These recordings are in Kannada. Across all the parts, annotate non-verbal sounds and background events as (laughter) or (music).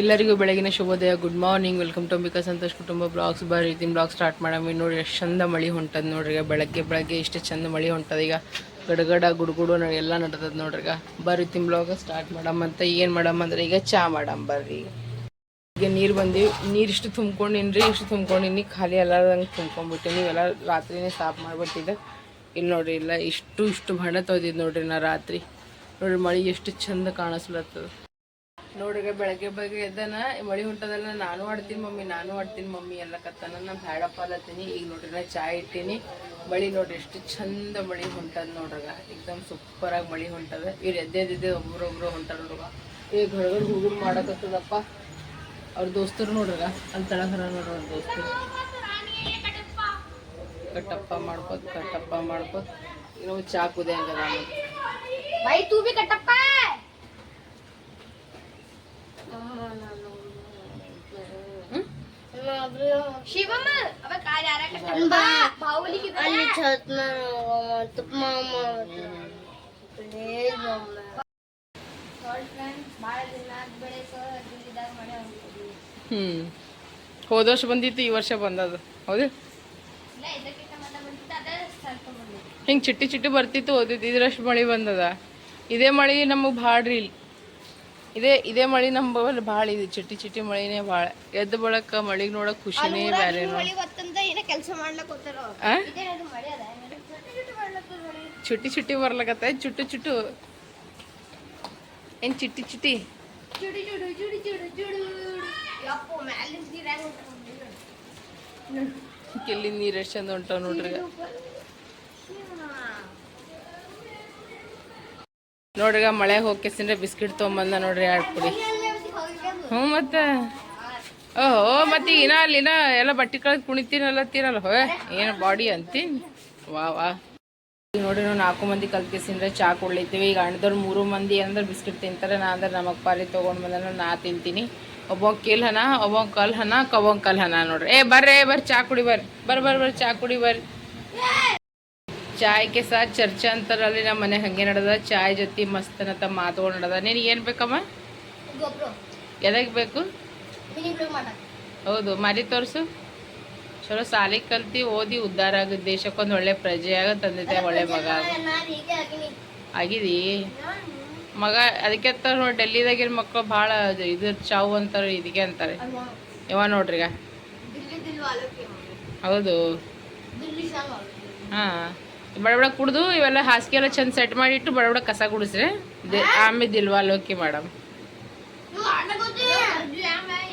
ಎಲ್ಲರಿಗೂ ಬೆಳಗಿನ ಶುಭೋದಯ. Good morning welcome to Ambika Santosh ಕುಟುಂಬ ಬ್ಲಾಗ್ಸ್. ಬರೀ ರೀತಿನ ಬ್ಲಾಗ್ ಸ್ಟಾರ್ಟ್ ಮಾಡಮ್ಮಿ ನೋಡಿ ಎಷ್ಟು ಚಂದ ಮಳೆ ಹೊಂಟದ ನೋಡ್ರಿ ಬೆಳಗ್ಗೆ ಬೆಳಗ್ಗೆ ಎಷ್ಟು ಚಂದ ಮಳೆ ಹೊಂಟದ ಈಗ. ಗಡಗಡ ಗುಡುಗುಡು ಎಲ್ಲ ನಡ್ದದ ನೋಡ್ರಿಗ ಬರೀ ರೀತಿನ ಬ್ಲಾಗ್ ಸ್ಟಾರ್ಟ್ ಮಾಡಮ್ಮಂತ ಏನು ಮಾಡಮ್ಮ ಅಂದ್ರೆ ಈಗ ಚಾ ಮಾಡಮ್ ಬರ್ರಿ. ಈಗ ಈಗ ನೀರು ಬಂದಿವಿ. ನೀರು ಇಷ್ಟು ತುಂಬ್ಕೊಂಡಿನ್ರಿ. ಇಷ್ಟು ತುಂಬ್ಕೊಂಡಿನಿ. ಖಾಲಿ ಎಲ್ಲದಂಗೆ ತುಂಬ್ಕೊಂಡ್ಬಿಟ್ಟಿನಿ ಇವೆಲ್ಲ ರಾತ್ರಿನೇ ಸಾಫ್ ಮಾಡಿಬಿಟ್ಟಿದ್ದೆ. ಇಲ್ಲಿ ನೋಡ್ರಿ, ಇಲ್ಲ, ಇಷ್ಟು ಇಷ್ಟು ಬಣ್ಣ ತೊಯ್ದಿದ್ದು ನೋಡ್ರಿ ನಾ ರಾತ್ರಿ. ನೋಡ್ರಿ ಮಳಿ ಎಷ್ಟು ಚಂದ ಕಾಣಿಸ್ಲತ್ತದ. ನೋಡ್ರಿ ಬೆಳಗ್ಗೆ ಬೆಳಗ್ಗೆ ಎದ್ದನ ಮಳಿ ಹೊಂಟದಲ್ಲ ನಾನು ಆಡ್ತೀನಿ ಮಮ್ಮಿ, ನಾನು ಆಡ್ತೀನಿ ಮಮ್ಮಿ ಎಲ್ಲಕತ್ತಾನ ನಾನು ಬ್ಯಾಡಪ್ಪ ಅಲ್ಲತ್ತೀನಿ, ಈಗ ನೋಡ್ರಿ ಚಾಯ್ ಇಟ್ಟೀನಿ. ಮಳಿ ನೋಡ್ರಿ, ಎಷ್ಟು ಚಂದ ಮಳಿ ಹೊಂಟದ ನೋಡ್ರಗ ಏಕ್ದಮ್ ಆಗಿ ಮಳಿ ಹೊಂಟದ. ಇವ್ರು ಎದ್ದೆದ್ದೆ ಒಬ್ರೊಬ್ರು ಹೊಂಟಾರ ನೋಡ್ರಗ ಈಗ ಹೊರಗಡೆ ಹುಡುಗರು ಮಾಡಕತ್ತದಪ್ಪ. ಅವ್ರ ದೋಸ್ತರು ನೋಡ್ರಗ ಅಲ್ಲಿ ತಳಹರ ನೋಡ್ರಿ ಅವ್ರ ದೋಸ್ತರು. ಕಟ್ಟಪ್ಪ ಮಾಡ್ಕೋತ ಕಟ್ಟಪ್ಪ ಮಾಡ್ಕೋತ. ನಾವು ಚಾ ನಾನು ಬೈ, ತೂಬಿ ಕಟ್ಟಪ್ಪ. ಹೋದ ವರ್ಷ ಬಂದಿತ್ತು ಈ ವರ್ಷ ಬಂದದ ಹೌದು? ಹಿಂಗೆ ಚಿಟ್ಟಿ ಚಿಟ್ಟಿ ಬರ್ತಿತ್ತು ಓದಿದ್ ಇದ್ರಷ್ಟು ಮಳೆ ಬಂದದ. ಇದೇ ಮಳಿ ನಮಗೆ ಬಾಡ್ರಿ ಇಲ್ಲಿ ಇದೇ ಇದೇ ಮಳಿ ನಮ್ಮ ಭಾಳ ಇದೆ. ಚಿಟ್ಟಿ ಚಿಟ್ಟಿ ಮಳಿನೇ ಭಾಳ. ಎದ್ದ ಬಳಕ ಮಳಿಗೆ ನೋಡಕ್ ಖುಷಿನೇ ಬೇರೆ ಚುಟ್ಟಿ ಚುಟ್ಟಿ ಬರ್ಲಕತ್ತ ಚುಟ್ಟು ಚುಟ್ಟು ಏನು ಚಿಟ್ಟಿ ಚಿಟ್ಟಿ? ಕೆಲ್ಲಿ ನೀರು ಎಷ್ಟು ಚಂದ ಹೊಂಟಾವ ನೋಡ್ರಿ ಈಗ. ನೋಡ್ರಿ ಈಗ ಮಳೆ ಹೋಗ್ಕೆಸಿಂದ್ರೆ ಬಿಸ್ಕಿಟ್ ತೊಗೊಂಬಂದ ನೋಡ್ರಿ ಎರಡು ಪುಡಿ. ಹ್ಞೂ ಮತ್ತೆ? ಓಹೋ ಮತ್ತೆ ಇನ್ನ ಅಲ್ಲಿ ಇನ್ನ ಎಲ್ಲ ಬಟ್ಟೆ ಕಳೆದು ಕುಣಿತೀನಲ್ಲ ತೀರಲ್ಲ ಹೋಯ್ ಏನು ಬಾಡಿ ಅಂತೀನಿ ವಾ ವಾ. ಈಗ ನೋಡ್ರಿ ನಾವು ನಾಲ್ಕು ಮಂದಿ ಕಲ್ಕೆಸಿಂದ್ರೆ ಚಾ ಕೊಡ್ಲಿತ್ತೀವಿ. ಈಗ ಅಣ್ಣದವ್ರು ಮೂರು ಮಂದಿ ಅಂದ್ರೆ ಬಿಸ್ಕಿಟ್ ತಿಂತಾರೆ. ನಾ ಅಂದ್ರೆ ನಮಗೆ ಪಾರಿ ತೊಗೊಂಡು ಬಂದ ನಾ ತಿಂತೀನಿ. ಒಬ್ಬ ಕೀಲ್ ಹನ ಒಬ್ಬ ಕಲ್ ಹನ ಕಲ್ ಹನ ನೋಡ್ರಿ. ಏ, ಬರ್ರಿ ಬರ್ರಿ, ಚಾ ಕುಡಿ, ಬರ್ರಿ. ಬರ್ರಿ ಬರ್ರಿ ಬರ್ರಿ, ಚಾ ಕುಡಿ, ಬರ್ರಿ. ಚಾಯ್ ಸಹ ಚರ್ಚೆ ಅಂತಾರಲ್ಲಿ ನಮ್ಮ ಮನೆ ಹಂಗೆ ನಡೆದ. ಚಾಯ್ ಜೊತೆ ಮಸ್ತನತ ಮಾತುಕೊಂಡು ನಡೆದ. ನೀನು ಏನು ಬೇಕಮ್ಮ? ಎದಕ್ಕೆ ಬೇಕು? ಹೌದು ಮರಿ ತೋರಿಸು. ಚಲೋ ಸಾಲಿ ಕಲ್ತಿ ಓದಿ ಉದ್ಧಾರ ಆಗ ದೇಶಕ್ಕೊಂದು ಒಳ್ಳೆ ಪ್ರಜೆ ಆಗ. ತಂದೆ ತಾಯಿ ಒಳ್ಳೆ ಮಗ ಆಗಿದಿ? ಮಗ ಅದಕ್ಕೆ ಅಂತಾರ ನೋಡಿ ಡೆಲ್ಲಿದಾಗಿನ ಮಕ್ಕಳು ಭಾಳ ಇದು ಚಾವು ಅಂತಾರೆ ಇದಕ್ಕೆ ಅಂತಾರೆ. ಇವ ನೋಡ್ರಿ. ಹೌದು. ಹಾಂ. ಬಡ ಬಡ ಕುಡ್ದು ಇವೆಲ್ಲ ಹಾಸಿಗೆ ಎಲ್ಲ ಚಂದ ಸೆಟ್ ಮಾಡಿಟ್ಟು ಬಡಬಡ ಬಡ ಕಸ ಗುಡಿಸ್ರೆ. ದೆ- ಆಮೇಲೆ ದಿಲ್ವಾ ಲೋಕಿ ಮೇಡಮ್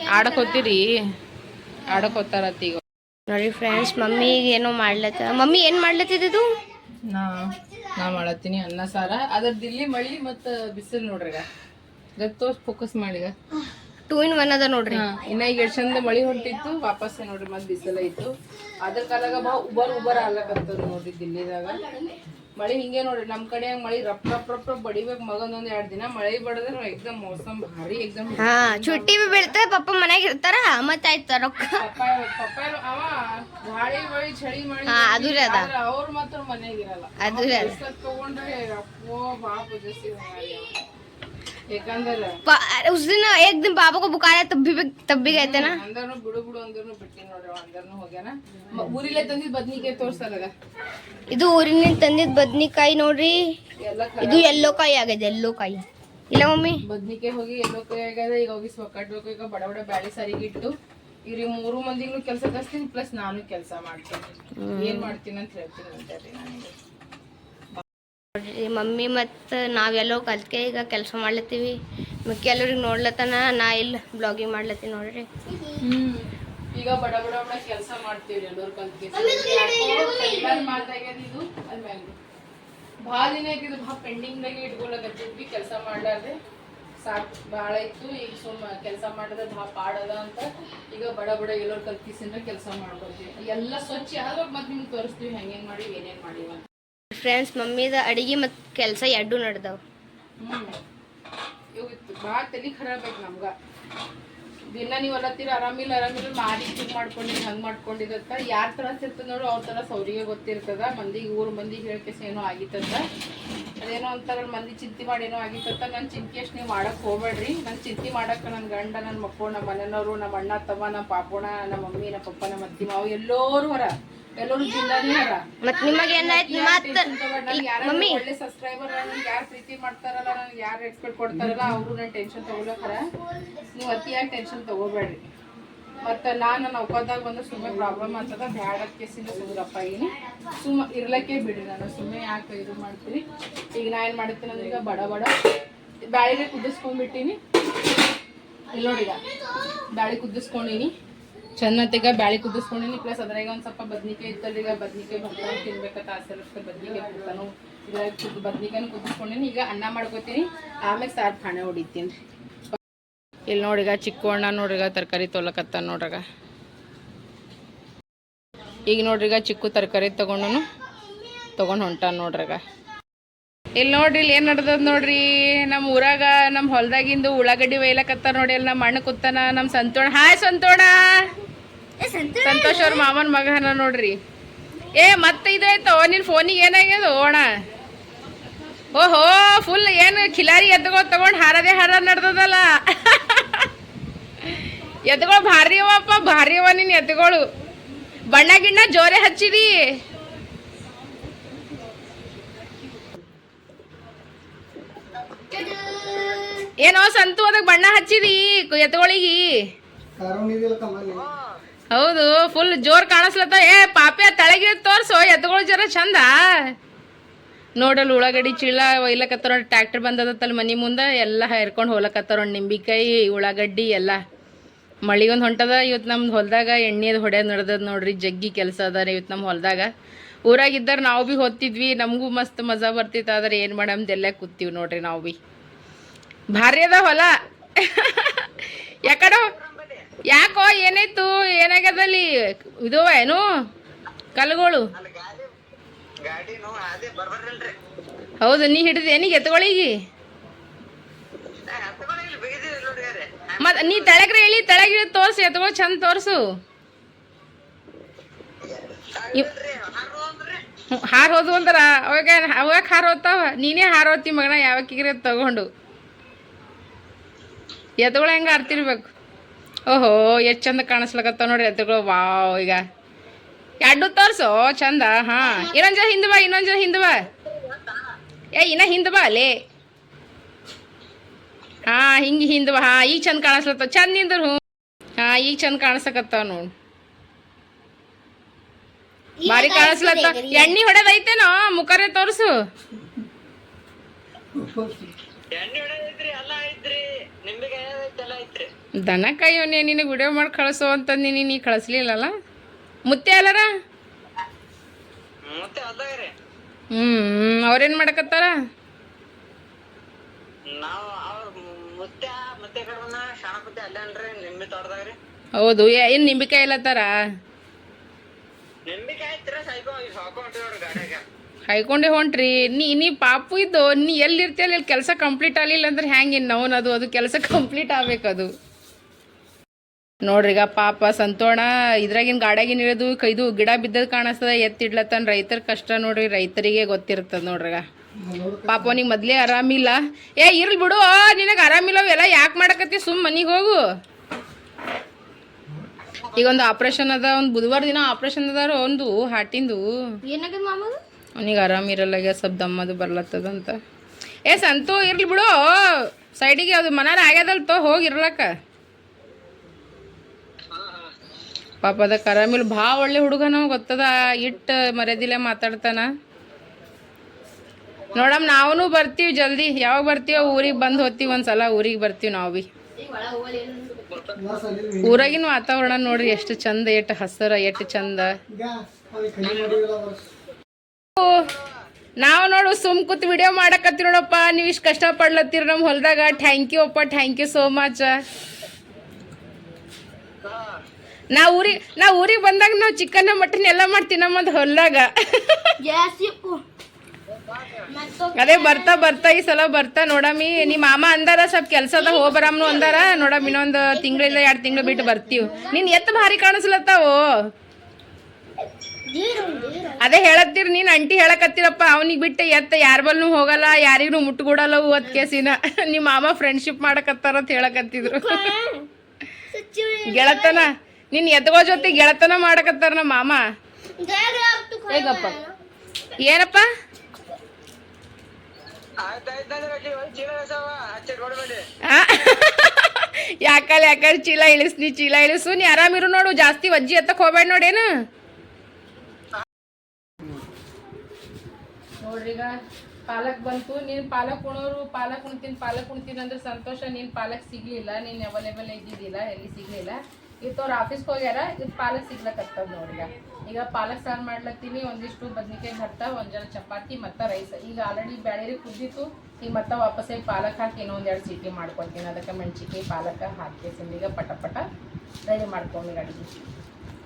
ಆಡಕ್ ಹೋಗ್ತೀರಿ? ಆಡಕ್ ಹೋಗ್ತಾರತ್ತ ನೋಡಿ ಫ್ರೆಂಡ್ಸ್ ಮಮ್ಮಿ ಏನೋ ಮಾಡ್ಲತ್ತ ಮಮ್ಮಿ ಏನ್ ಮಾಡ್ಲತ್ತಿದ್ದು ನಾ ನಾ ಮಾಡತ್ತೀನಿ ಅನ್ನ ಸಾರ. ಅದ್ರ ದಿಲ್ಲಿ ಮಳಿ ಮತ್ತ ಬಿಸಿಲು ನೋಡ್ರಿ ಈಗ ಜಗ್ ತೋರ್ಸ್ ಫೋಕಸ್ ಮಾಡಿಗ ಟೂ ಇನ್ ಒನ್ ಅದ ನೋಡ್ರಿ. ಇನ್ನ ಈಗ ಎಷ್ಟ್ ಚಂದ ಮಳಿ ಹೊಂಟಿತ್ತು ವಾಪಸ್ ನೋಡ್ರಿ ಮತ್ತೆ ಬಿಸಿಲ ಇತ್ತು. ಅದ್ರ ಕಾಲಾಗ ಬಾ ಉಬರ್ ಉಬರ್ ಆಗ್ಲಕತ್ತದ ನೋಡ್ರಿ ದಿಲ್ಲಿದಾಗ. ಮಳಿ ಹಿಂಗೆ ನೋಡ್ರಿ ನಮ್ ಕಡೆ ಮಳಿ ರಪ್ ರಪ್ ರಪ್ ರಪ್ ಬಡಿಬೇಕು ಮಗನೊಂದ್ ಎರಡ್ ದಿನ. ಮಳಿ ಬಡದ್ರ ಎಕ್ದಮ್ ಮೌಸಮ್ ಭಾರಿ ಎಕ್ದಮ್ ಹಾ ಚುಟ್ಟಿ ಬಿ ಬೀಳ್ತದೆ ಪಪ್ಪ ಮನ್ಯಾಗ ಇರ್ತಾರ ಮತ್ತ ಆಯ್ತ ರೊಕ್ಕ. ಪಪ್ಪಾಯ ಪಪ್ಪಾಯ ಅವ ಗಾಳಿ ಮಳಿ ಚಳಿ ಮಳಿ ಅದು ರೀ ಅದ. ಅವ್ರ ಮಾತ್ರ ಮನ್ಯಾಗ ಇರಲ್ಲ. ಅದು. ತಗೊಂಡ್ರೆ ಅಪ್ಪೋ ಬಾಪ ಜಸಿ ಯಾಕಂದ್ರ ಪ- उस दिन एक दिन पापा को बुखार है तब भी तब भी गए थे ना ಅಂದರ್ನು ಬಿಡು ಬಿಡು ಅಂದ್ರೂ ಬಿಟ್ಟಿನಿ ನೋಡ್ರಿ ಅವ ಅಂದರ್ನು ಹೋಗ್ಯಾನ ಮ- ಊರಿಲೆ ತಂದಿದ್ ಬದ್ನಿಕಾಯಿ ತೋರ್ಸಲ್ಲ ಇದು ಊರಿನ ತಂದಿದ್ ಬದ್ನಿಕಾಯಿ ನೋಡ್ರಿ ಎಲ್ಲ ಇದು ಎಲ್ಲೋ ಕಾಯಿ ಆಗಿದೆ ಎಲ್ಲೋ ಕಾಯಿ ಇಲ್ಲ ಮಮ್ಮಿ ಬದ್ನಿಕಾಯಿ ಹೋಗಿ ಎಲ್ಲೋ ಕೈ ಆಗ್ಯದ ಈಗ ಹೋಗಿ ಒಕ್ಕಟ್ಬೇಕು ಈಗ ಬಡ ಬಡ ಬ್ಯಾಳಿ ಸರಿಗೆ ಇಟ್ಟು ಇವ್ರಿಗೆ ಮೂರು ಮಂದಿಗೂ ಕೆಲಸ ಕಸ್ತೀನಿ ಪ್ಲಸ್ ನಾನು ಕೆಲಸ ಮಾಡ್ತೀನಿ ಏನ್ ಮಾಡ್ತೀನಿ ಅಂತ ಹೇಳ್ತೀನಿ ಅಂತಾರ್ರಿ ನನಗೆ ನೋಡ್ರಿ ಮಮ್ಮಿ ಮತ್ತು ನಾವೆಲ್ಲೋ ಕಲ್ತ್ಕೆ ಈಗ ಕೆಲಸ ಮಾಡ್ಲತ್ತೀವಿ. ಮಿಕ್ಕಿ ಎಲ್ಲರಿಗೆ ನೋಡ್ಲತ್ತನ, ನಾ ಇಲ್ಲಿ ಬ್ಲಾಗಿಂಗ್ ಮಾಡ್ಲತ್ತೀನಿ ನೋಡ್ರಿ. ಈಗ ಬಡ ಬಡ ಬಡ ಕೆಲಸ ಮಾಡ್ತೀವಿ ಎಲ್ಲರೂ ಕಲ್ತ್ಕೆ. ಮಾತಾಗ್ಯದ ಇದು ಅದ್ಮ್ಯಾಗ ಭಾಳ ದಿನ ಆಗಿದ್ದು ಭಾಳ ಪೆಂಡಿಂಗ್ದಾಗೆ ಇಟ್ಕೊಳಕತ್ತಿದ್ವಿ ಕೆಲಸ ಮಾಡಲಾರ್ದೆ. ಸಾಕು, ಭಾಳ ಇತ್ತು, ಈಗ ಸುಮ್ಮ ಕೆಲಸ ಮಾಡಿದ್ರೆ ಭಾಳ ಪಾಡದ ಅಂತ. ಈಗ ಬಡ ಬಡ ಎಲ್ಲರೂ ಕಲ್ತಿಸಿಂದ ಕೆಲಸ ಮಾಡ್ಕೊಳ್ತೀವಿ. ಎಲ್ಲ ಸ್ವಚ್ಛ ಆದ್ರೆ ಮತ್ತೆ ನಿಮ್ಗೆ ತೋರಿಸ್ತೀವಿ, ಹೆಂಗೇನ್ ಮಾಡಿ ಏನೇನ್ ಮಾಡಿವ ಫ್ರೆಂಡ್ಸ್ ಮಮ್ಮಿದ ಅಡಿಗೆ ಮತ್ತು ಕೆಲಸ ಎರಡು ನಡೆದವು. ಭಾಳ ತಲೆ ಖರಾಬ್ ಐತೆ ನಮ್ಗೆ. ದಿನ ನೀವು ಅಲ್ಲತ್ತೀರ ಆರಾಮಿಲ್ಲ ಆರಾಮಿಲ್ಲ, ಮಾಡಿ ಹಿಂಗ್ ಮಾಡ್ಕೊಂಡು ಹಂಗ್ ಮಾಡ್ಕೊಂಡಿರತ್ತ ಯಾರ ತ್ರಾಸ ಇರ್ತದ ನೋಡು, ಅವ್ರ ಥರ ಸೌರಿಗೆ ಗೊತ್ತಿರ್ತದ. ಮಂದಿಗೆ, ಊರು ಮಂದಿಗೆ ಹೇಳ್ಕೆಸ ಏನೋ ಆಗಿತ್ತಂತ ಅದೇನೋ ಅಂತಾರ ಮಂದಿ ಚಿಂತೆ ಮಾಡಿ ಏನೋ ಆಗಿತ್ತಂತ ನನ್ನ ಚಿಂತೆ ಅಷ್ಟು ನೀವು ಮಾಡಕ್ ಹೋಗ್ಬೇಡ್ರಿ. ನನ್ ಚಿಂತೆ ಮಾಡಕ್ ನನ್ನ ಗಂಡ ನನ್ನ ಮಕ್ಕಳು ನಮ್ಮ ಮನೆಯವರು ನಮ್ಮ ಅಣ್ಣ, ತಮ್ಮ ನಮ್ಮ ಪಾಪೋಣ ನಮ್ಮ ಮಮ್ಮಿ ನಮ್ಮ ಪಪ್ಪ ನಮ್ಮ ಅತ್ತಿ, ಮಾವು ಎಲ್ಲರೂ ಹೊರ. ಮತ್ ನಿಮಗೆ ಏನಾಯ್ತು ಮತ್ ಮಮ್ಮಿ. ಒಳ್ಳೆ ಸಬ್ಸ್ಕ್ರೈಬರ್ ನನ್ಗೆ ಯಾರು ಪ್ರೀತಿ ಮಾಡ್ತಾರಲ್ಲ ನನಗೆ ಯಾರು ರೆಸ್ಪೆಕ್ಟ್ ಕೊಡ್ತಾರಲ್ಲ ಅವರು ನನ್ನ ಟೆನ್ಷನ್ ತಗೊಳಕರ ನೀವು ಅತಿಯಾಗಿ ಟೆನ್ಷನ್ ತಗೋಬೇಡ್ರಿ. ಮತ್ತು ನಾನು ನನ್ನ ಒಪ್ಪದಾಗ ಬಂದು ಸುಮ್ಮನೆ ಪ್ರಾಬ್ಲಮ್ ಆಗ್ತದ. ಬ್ಯಾಡ ಕೇಸಿಂದ ಸುಮ್ಮರಪ್ಪ ಆಗಿನಿ ಸುಮ್ಮ ಇರ್ಲಕ್ಕೆ ಬಿಡಿ ನಾನು ಸುಮ್ಮನೆ ಯಾಕೆ ಇದು ಮಾಡ್ತೀನಿ ಈಗ ನಾ ಏನು ಮಾಡ್ತೀನಿ ಅಂದ್ರೆ ಈಗ ಬಡ ಬಡ ಬ್ಯಾಳಿಗೆ ಕುದಿಸ್ಕೊಂಡ್ಬಿಟ್ಟಿನಿ. ಇಲ್ಲ ನೋಡಿ ಈಗ. ಬ್ಯಾಳಿ ಕುದಿಸ್ಕೊಂಡಿನಿ. ಚೆನ್ನತ್ತಿಗ ಬ್ಯಾಳಿ ಕುದಿಸ್ಕೊಂಡಿನಿ. ಪ್ಲಸ್ ಅದ್ರಾಗ ಒಂದು ಸ್ವಲ್ಪ ಬದ್ನಿಕಾಯಿ ಇತ್ತಲ್ಲ ಈಗ ಬದ್ನಿಕಾಯಿ ಬರ್ತಾನೆ ತಿನ್ಬೇಕಂತ ಆಸೆ ಬದ್ನಿಕಾಯಿ ಕೊಡ್ತಾನು. ಇದ್ರಾಗ ಕುದ್ ಬದ್ನಿಕಾಯಿನ ಕುದಿಸ್ಕೊಂಡಿನಿ, ಈಗ ಅನ್ನ ಮಾಡ್ಕೋತೀನಿ. ಆಮೇಲೆ ಸಾರು ಖಾಣೆ ಹೊಡಿತೀನಿ. ಇಲ್ಲಿ ನೋಡಿಗ ಚಿಕ್ಕ ಅಣ್ಣ ನೋಡ್ರಿಗ ತರಕಾರಿ ತೊಲಕತ್ತ ನೋಡ್ರಿಗ ಈಗ. ನೋಡ್ರಿಗ ಚಿಕ್ಕು ತರಕಾರಿ ತಗೊಂಡು ತಗೊಂಡು ಹೊಂಟಾನ ನೋಡ್ರಿಗ ಇಲ್ಲಿ ನೋಡ್ರಿ ಇಲ್ಲಿ ಏನು ನಡ್ದದ ನೋಡ್ರಿ? ನಮ್ಮ ಊರಾಗ ನಮ್ಮ ಹೊಲದಾಗಿಂದು ಉಳ್ಳಾಗಡ್ಡಿ ಒಯ್ಲಕತ್ತಾರ ನೋಡಿ ಅಲ್ಲಿ ನಮ್ಮ ಅಣ್ಣ ಕೂತಾನ ನಮ್ಮ ಸಂತೋಣ. ಹಾಯ್ ಸಂತೋಣ! ಸಂತೋಷ್ ಅವ್ರ ಮಾಮನ ಮಗನ ನೋಡ್ರಿ. ಏ ಮತ್ತೆ ಇದಾಯ್ತು ನಿನ್ ಫೋನಿಗೆ ಏನಾಗ್ಯದ ಓಣ? ಓಹೋ ಫುಲ್ ಏನು ಖಿಲಾರಿ ಎದ್ಗೋ ತಗೊಂಡು ಹಾರದೆ ಹಾರ ನಡ್ದದಲ್ಲ? ಎತ್ತುಗಳು ಭಾರಿ ಅವಪ್ಪ ಭಾರಿ ಅವ ನಿನ್ ಎತ್ತುಗಳು ಬಣ್ಣ ಗಿಣ್ಣ ಜೋರೆ ಹಚ್ಚಿದಿ. ಏನೋ ಸಂತು ಅದಕ್ಕೆ ಬಣ್ಣ ಹಚ್ಚಿದಿ ಎತ್ತುಗಳಿಗೆ ಹೌದು ಫುಲ್ ಜೋರ್ ಕಾಣಿಸ್ಲತ್ತ. ಏ ಪಾಪೆ ತಳಗಿ ತೋರ್ಸು ಎತ್ತುಗಳು ಜರ ಚಂದ. ನೋಡಲ್ ಉಳ್ಳಾಗಡ್ಡಿ ಚೀಲ ಒಯ್ಲಕತ್ತಾರ ಟ್ರ್ಯಾಕ್ಟರ್ ಬಂದದತ್ತಲ್ಲ ಮನಿ ಮುಂದೆ ಎಲ್ಲ ಹೇರ್ಕೊಂಡು ಹೋಗ್ಲಕತ್ತಾರ ನಿಂಬಿಕಾಯಿ ಉಳ್ಳಾಗಡ್ಡಿ ಎಲ್ಲ. ಮಳಿಗೊಂದು ಹೊಂಟದ ಇವತ್ತು ನಮ್ದು ಹೊಲದಾಗ ಎಣ್ಣೆದು ಹೊಡೆದು ನಡ್ದದ ನೋಡ್ರಿ ಜಗ್ಗಿ ಕೆಲಸ ಅದ ರೀ ಇವತ್ತು ನಮ್ಮ ಹೊಲದಾಗ ಊರಾಗಿದ್ದಾರೆ ನಾವು ಭೀ ಹೊತ್ತಿದ್ವಿ ನಮಗೂ ಮಸ್ತ್ ಮಜಾ ಬರ್ತಿತ್ತು ಆದ್ರೆ ಏನು ಮಾಡಮ್ದೆಲ್ಲ ಕೂತೀವಿ ನೋಡ್ರಿ ನಾವು ಭೀ ಭಾರಿ ಅದ ಹೊಲ ಯಾಕಡೋ? ಯಾಕೋ ಏನಾಯ್ತು? ಏನಾಗ್ಯದಲ್ಲಿ? ಇದು ಏನು? ಕಲ್ಗಳು ಹೌದು, ನೀ ಹಿಡಿದು ಏನಿಗೆ ಎತ್ತುಗಳಿಗೆ ಮತ್ ನೀ ತೆಳಗ್ರೆ ಹೇಳಿ ತೆಳಗಿಳಿ ತೋರ್ಸು ಎತ್ತುಗಳು ಚಂದ ತೋರ್ಸು. ಹಾರ ಹೋದ್ವು ಅಂದ್ರ ಅವಾಗ ಅವಾಗ ಹಾರ್ ಹೋಗ್ತಾವ ನೀನೇ ಹಾರ್ ಹೋಗ್ತಿ ಮಗನ ಯಾವಕ್ಕಿಗ್ರೆ ತಗೊಂಡು. ಎತ್ತುಗಳು ಹೆಂಗ ಆಡ್ತಿರ್ಬೇಕು? ಓಹೋ ಎಷ್ಟು ಚಂದ ಕಾಣಿಸ್ಲಕತ್ತಾವ ನೋಡ್ರಿ ಎತ್ತುಗಳು ವಾವ್ ಈಗ. ಎರಡು ತೋರ್ಸು ಚಂದ ಹಾ. ಇನ್ನೊಂದ್ ಜನ ಹಿಂದ್ ಬಾ ಇನ್ನೊಂದ್ ಜನ ಹಿಂದ್ ಬಾ. ಏ ಇನ್ನ ಹಿಂದ್ ಬಾ ಅಲ್ಲಿ. ಹಾ ಹಿಂಗೆ ಹಿಂದ್ ಬಾ. ಹಾ ಈಗ ಚಂದ ಕಾಣಿಸ್ಲತ್ತ ಚಂದ ನಿಂದ್ರು. ಹ್ಞೂ ಹಾ ಈಗ ಚಂದ ಕಾಣಿಸ್ಲಕತ್ತಾವ ನೋಡು. ಬಾರಿ ಕಾಣಿಸ್ಲತ್ತ ಎಣ್ಣೆ ಹೊಡೆದೈತೇನೋ ಮುಖರೇ ತೋರ್ಸು. ದನ ಕಾಯೋನೆ ನಿನಗೆ ವಿಡಿಯೋ ಮಾಡಿ ಕಳಿಸೋ ಅಂತಂದು ನೀನು ನೀ ಕಳಿಸ್ಲಿಲ್ಲಲ್ಲ? ಮುತ್ತೆ ಅಲ್ಲರ ಮತ್ತೆ ಅವ್ರೇನ್ ಹ್ಞೂ ಅವ್ರೇನು ಮಾಡಕತ್ತಾರ? ಹೌದು ಏನು ನಿಂಬಿಕಾಯಿ ಇಲ್ಲತ್ತಾರ ನಿಂಬಿಕಾಯಿ ಹೈಕೊಂಡೆ ಹೊಂಟ್ರಿ. ನೀ ನೀ ಪಾಪು ಇದ್ದು, ನೀ ಎಲ್ಲಿರ್ತೀಯ ಅಲ್ಲಿ ಕೆಲಸ ಕಂಪ್ಲೀಟ್ ಆಗಲಿಲ್ಲ ಅಂದ್ರೆ ಹ್ಯಾಂಗೆ ಇನ್ನು ಅದು ಅದು ಕೆಲಸ ಕಂಪ್ಲೀಟ್ ಆಗ್ಬೇಕದು. ನೋಡ್ರಿ ಈಗ ಪಾಪ ಸಂತೋಣ, ಇದ್ರಾಗಿನ ಗಾಡ್ಯಾಗಿನ ಇರೋದು ಕೈದು ಗಿಡ ಬಿದ್ದದ್ ಕಾಣಿಸ್ತದ, ಎತ್ತಿಡ್ಲತ್ತನ್ ರೈತರ ಕಷ್ಟ ನೋಡ್ರಿ, ರೈತರಿಗೆ ಗೊತ್ತಿರ್ತದ ನೋಡ್ರಿಗ. ಪಾಪ ನಿಂಗೆ ಮೊದ್ಲೇ ಆರಾಮಿಲ್ಲ ಏ, ಇರ್ಲಿ ಬಿಡು ನಿನಗೆ ಆರಾಮಿಲ್ಲ ಅವೆಲ್ಲ ಯಾಕೆ ಮಾಡಕತ್ತಿ, ಸುಮ್ ಮನೆಗೆ ಹೋಗು. ಈಗ ಒಂದು ಆಪರೇಷನ್ ಅದ, ಒಂದು ಬುಧವಾರ ದಿನ ಆಪರೇಷನ್ ಅದಾರ ಒಂದು ಹಾಟಿಂದು. ಏನಾಗದ ಮಾಮದು ಅವನಿಗೆ ಆರಾಮಿರಲ್ಲ ಸ್ವಲ್ಪ ದಮ್ಮದು ಬರ್ಲತ್ತದಂತ. ಏ ಸಂತು, ಇರ್ಲಿ ಬಿಡು. ಸೈಡಿಗೆ ಅದು ಮನಾರ ಆಗ್ಯದಲ್ ತೋ ಹೋಗಿರ್ಲಕ್ಕ ಪಾಪ ಅದಕ್ಕೆ ಆರಾಮಿಲ್ಲ ಭಾಳ ಒಳ್ಳೆ ಹುಡುಗನ ಗೊತ್ತದ? ಇಟ್ಟು ಮರ್ಯಾದಿಲ್ಲ ಮಾತಾಡ್ತಾನ. ನೋಡಮ್ ನಾವು ಬರ್ತೀವಿ ಜಲ್ದಿ. ಯಾವಾಗ ಬರ್ತೀವ ಊರಿಗೆ ಬಂದು ಹೋಗ್ತೀವಿ ಒಂದ್ಸಲ. ಊರಿಗೆ ಬರ್ತೀವಿ ನಾವು ಭೀ ಊರಾಗಿನ ವಾತಾವರಣ ನೋಡ್ರಿ, ಎಷ್ಟು ಚಂದ, ಎಷ್ಟು ಹಸರ, ಎಷ್ಟು ಚಂದ. ನಾವು ನೋಡು ಸುಮ್ ಕೂತ್ ವಿಡಿಯೋ ಮಾಡಕತ್ತಿ ನೋಡಪ್ಪ. ನೀವು ಇಷ್ಟು ಕಷ್ಟಪಡ್ಲತ್ತೀರಿ ನಮ್ಮ ಹೊಲದಾಗ. ಥ್ಯಾಂಕ್ ಯು ಅಪ್ಪ ಥ್ಯಾಂಕ್ ಯು ಸೋ ಮಚ್ ನಾ ಊರಿಗೆ ನಾ ಊರಿಗೆ ಬಂದಾಗ ನಾವು ಚಿಕನ್ ಮಟನ್ ಎಲ್ಲ ಮಾಡ್ತೀವಿ ನಮ್ಮದು ಹೊಲದಾಗ. ಅದೇ ಬರ್ತಾ ಬರ್ತಾ ಈ ಸಲ ಬರ್ತಾ ನೋಡಮ್ಮಿ. ನಿಮ್ಮ ಮಾಮ ಅಂದಾರ ಸ್ವಲ್ಪ ಕೆಲ್ಸದ ಹೋಗ್ಬರಮ್ನು ಅಂದಾರ. ನೋಡಮ್ ಇನ್ನೊಂದು ತಿಂಗಳಿಂದ ಎರಡು ತಿಂಗಳು ಬಿಟ್ಟು ಬರ್ತೀವಿ. ನೀನ್ ಎತ್ತ ಭಾರಿ ಕಾಣಿಸ್ಲತ್ತಾವು? ಅದೇ ಹೇಳತ್ತೀರಿ, ನೀನ್ ಅಂಟಿ ಹೇಳಕತ್ತೀರಪ್ಪ, ಅವನಿಗೆ ಬಿಟ್ಟು ಎತ್ತ ಯಾರ ಬಲ್ನು ಹೋಗಲ್ಲ, ಯಾರಿಗೂ ಮುಟ್ಕೊಡಲ್ಲ ಅದ್ ಕೇಸಿನ. (laughs) ನಿಮ್ಮ ಮಾಮ ಫ್ರೆಂಡ್ಶಿಪ್ ಮಾಡಕತ್ತಾರ ಅಂತ ಹೇಳಕತ್ತಿದ್ರು. ಗೆಳತನ, ನಿನ್ ಎದ್ಗೋ ಜೊತೆ ಗೆಳತನ ಮಾಡಕತ್ತಾರ ನಮ್ಮ ಮಾಮ. ಹೇಗಪ್ಪ? ಏನಪ್ಪ? ಯಾಕಲ್ ಯಾಕ ಎಸವ ಹಚ್ಚಿ ಕೊಡ್ಬೇಡಿ ಆ? (laughs) ಯಾಕಲ್ಲ ಯಾಕಂದ್ರೆ ಚೀಲ ಇಳಿಸ್ ನೀ ಚೀಲ ಇಳಿಸು, ನೀ ಆರಾಮಿರು ನೋಡು, ಜಾಸ್ತಿ ವಜ್ಜಿ ಎತ್ತಕ್ ಹೋಗ್ಬೇಡ ನೋಡೇನು? ನೋಡ್ರಿ, ಈಗ ಪಾಲಕ್ ಬಂತು. ನೀನು ಪಾಲಕ್ ಉಣೋರು, ಪಾಲಕ್ ಉಣ್ತೀನಿ ಪಾಲಕ್ ಉಣ್ತೀನಿ ಅಂದ್ರೆ ಸಂತೋಷ. ನೀನು ಪಾಲಕ್ ಸಿಗ್ಲಿಲ್ಲ, ನೀನು ಅವೈಲೇಬಲ್ ಇದ್ದಿದ್ದಿಲ್ಲ, ಎಲ್ಲಿ ಸಿಗ್ಲಿಲ್ಲ. ಇವತ್ತು ಅವ್ರ ಆಫೀಸ್ಗೆ ಹೋಗ್ಯಾರ ಇದು ಪಾಲಕ್ ಸಿಗ್ಲಕತ್ತದ ನೋಡ್ರಿ ಈಗ. ಪಾಲಕ್ ಸಾರು ಮಾಡ್ಲತ್ತೀನಿ, ಒಂದಿಷ್ಟು ಬದ್ನಿಕಾಯಿ ಭತ್ತ ಒಂದ್ ಜನ ಚಪಾತಿ, ಮತ್ತು ರೈಸ್ ಈಗ ಆಲ್ರೆಡಿ ಬ್ಯಾಳಿರಿ ಕುದ್ದಿತ್ತು ಈಗ ಮತ್ತೆ ವಾಪಸ್ಸಾಗಿ ಪಾಲಕ್ ಹಾಕಿ ಇನ್ನೊಂದ್ ಎರಡು ಸೀಟಿ ಮಾಡ್ಕೊತೀನಿ. ಅದಕ್ಕೆ ಮೆಣಸಿಕಾಯಿ ಪಾಲಕ್ ಹಾಕಿ ಈಗ ಪಟ ಪಟ ರೆಡಿ ಮಾಡ್ಕೊಂಡು ಅಡಿಗೆ.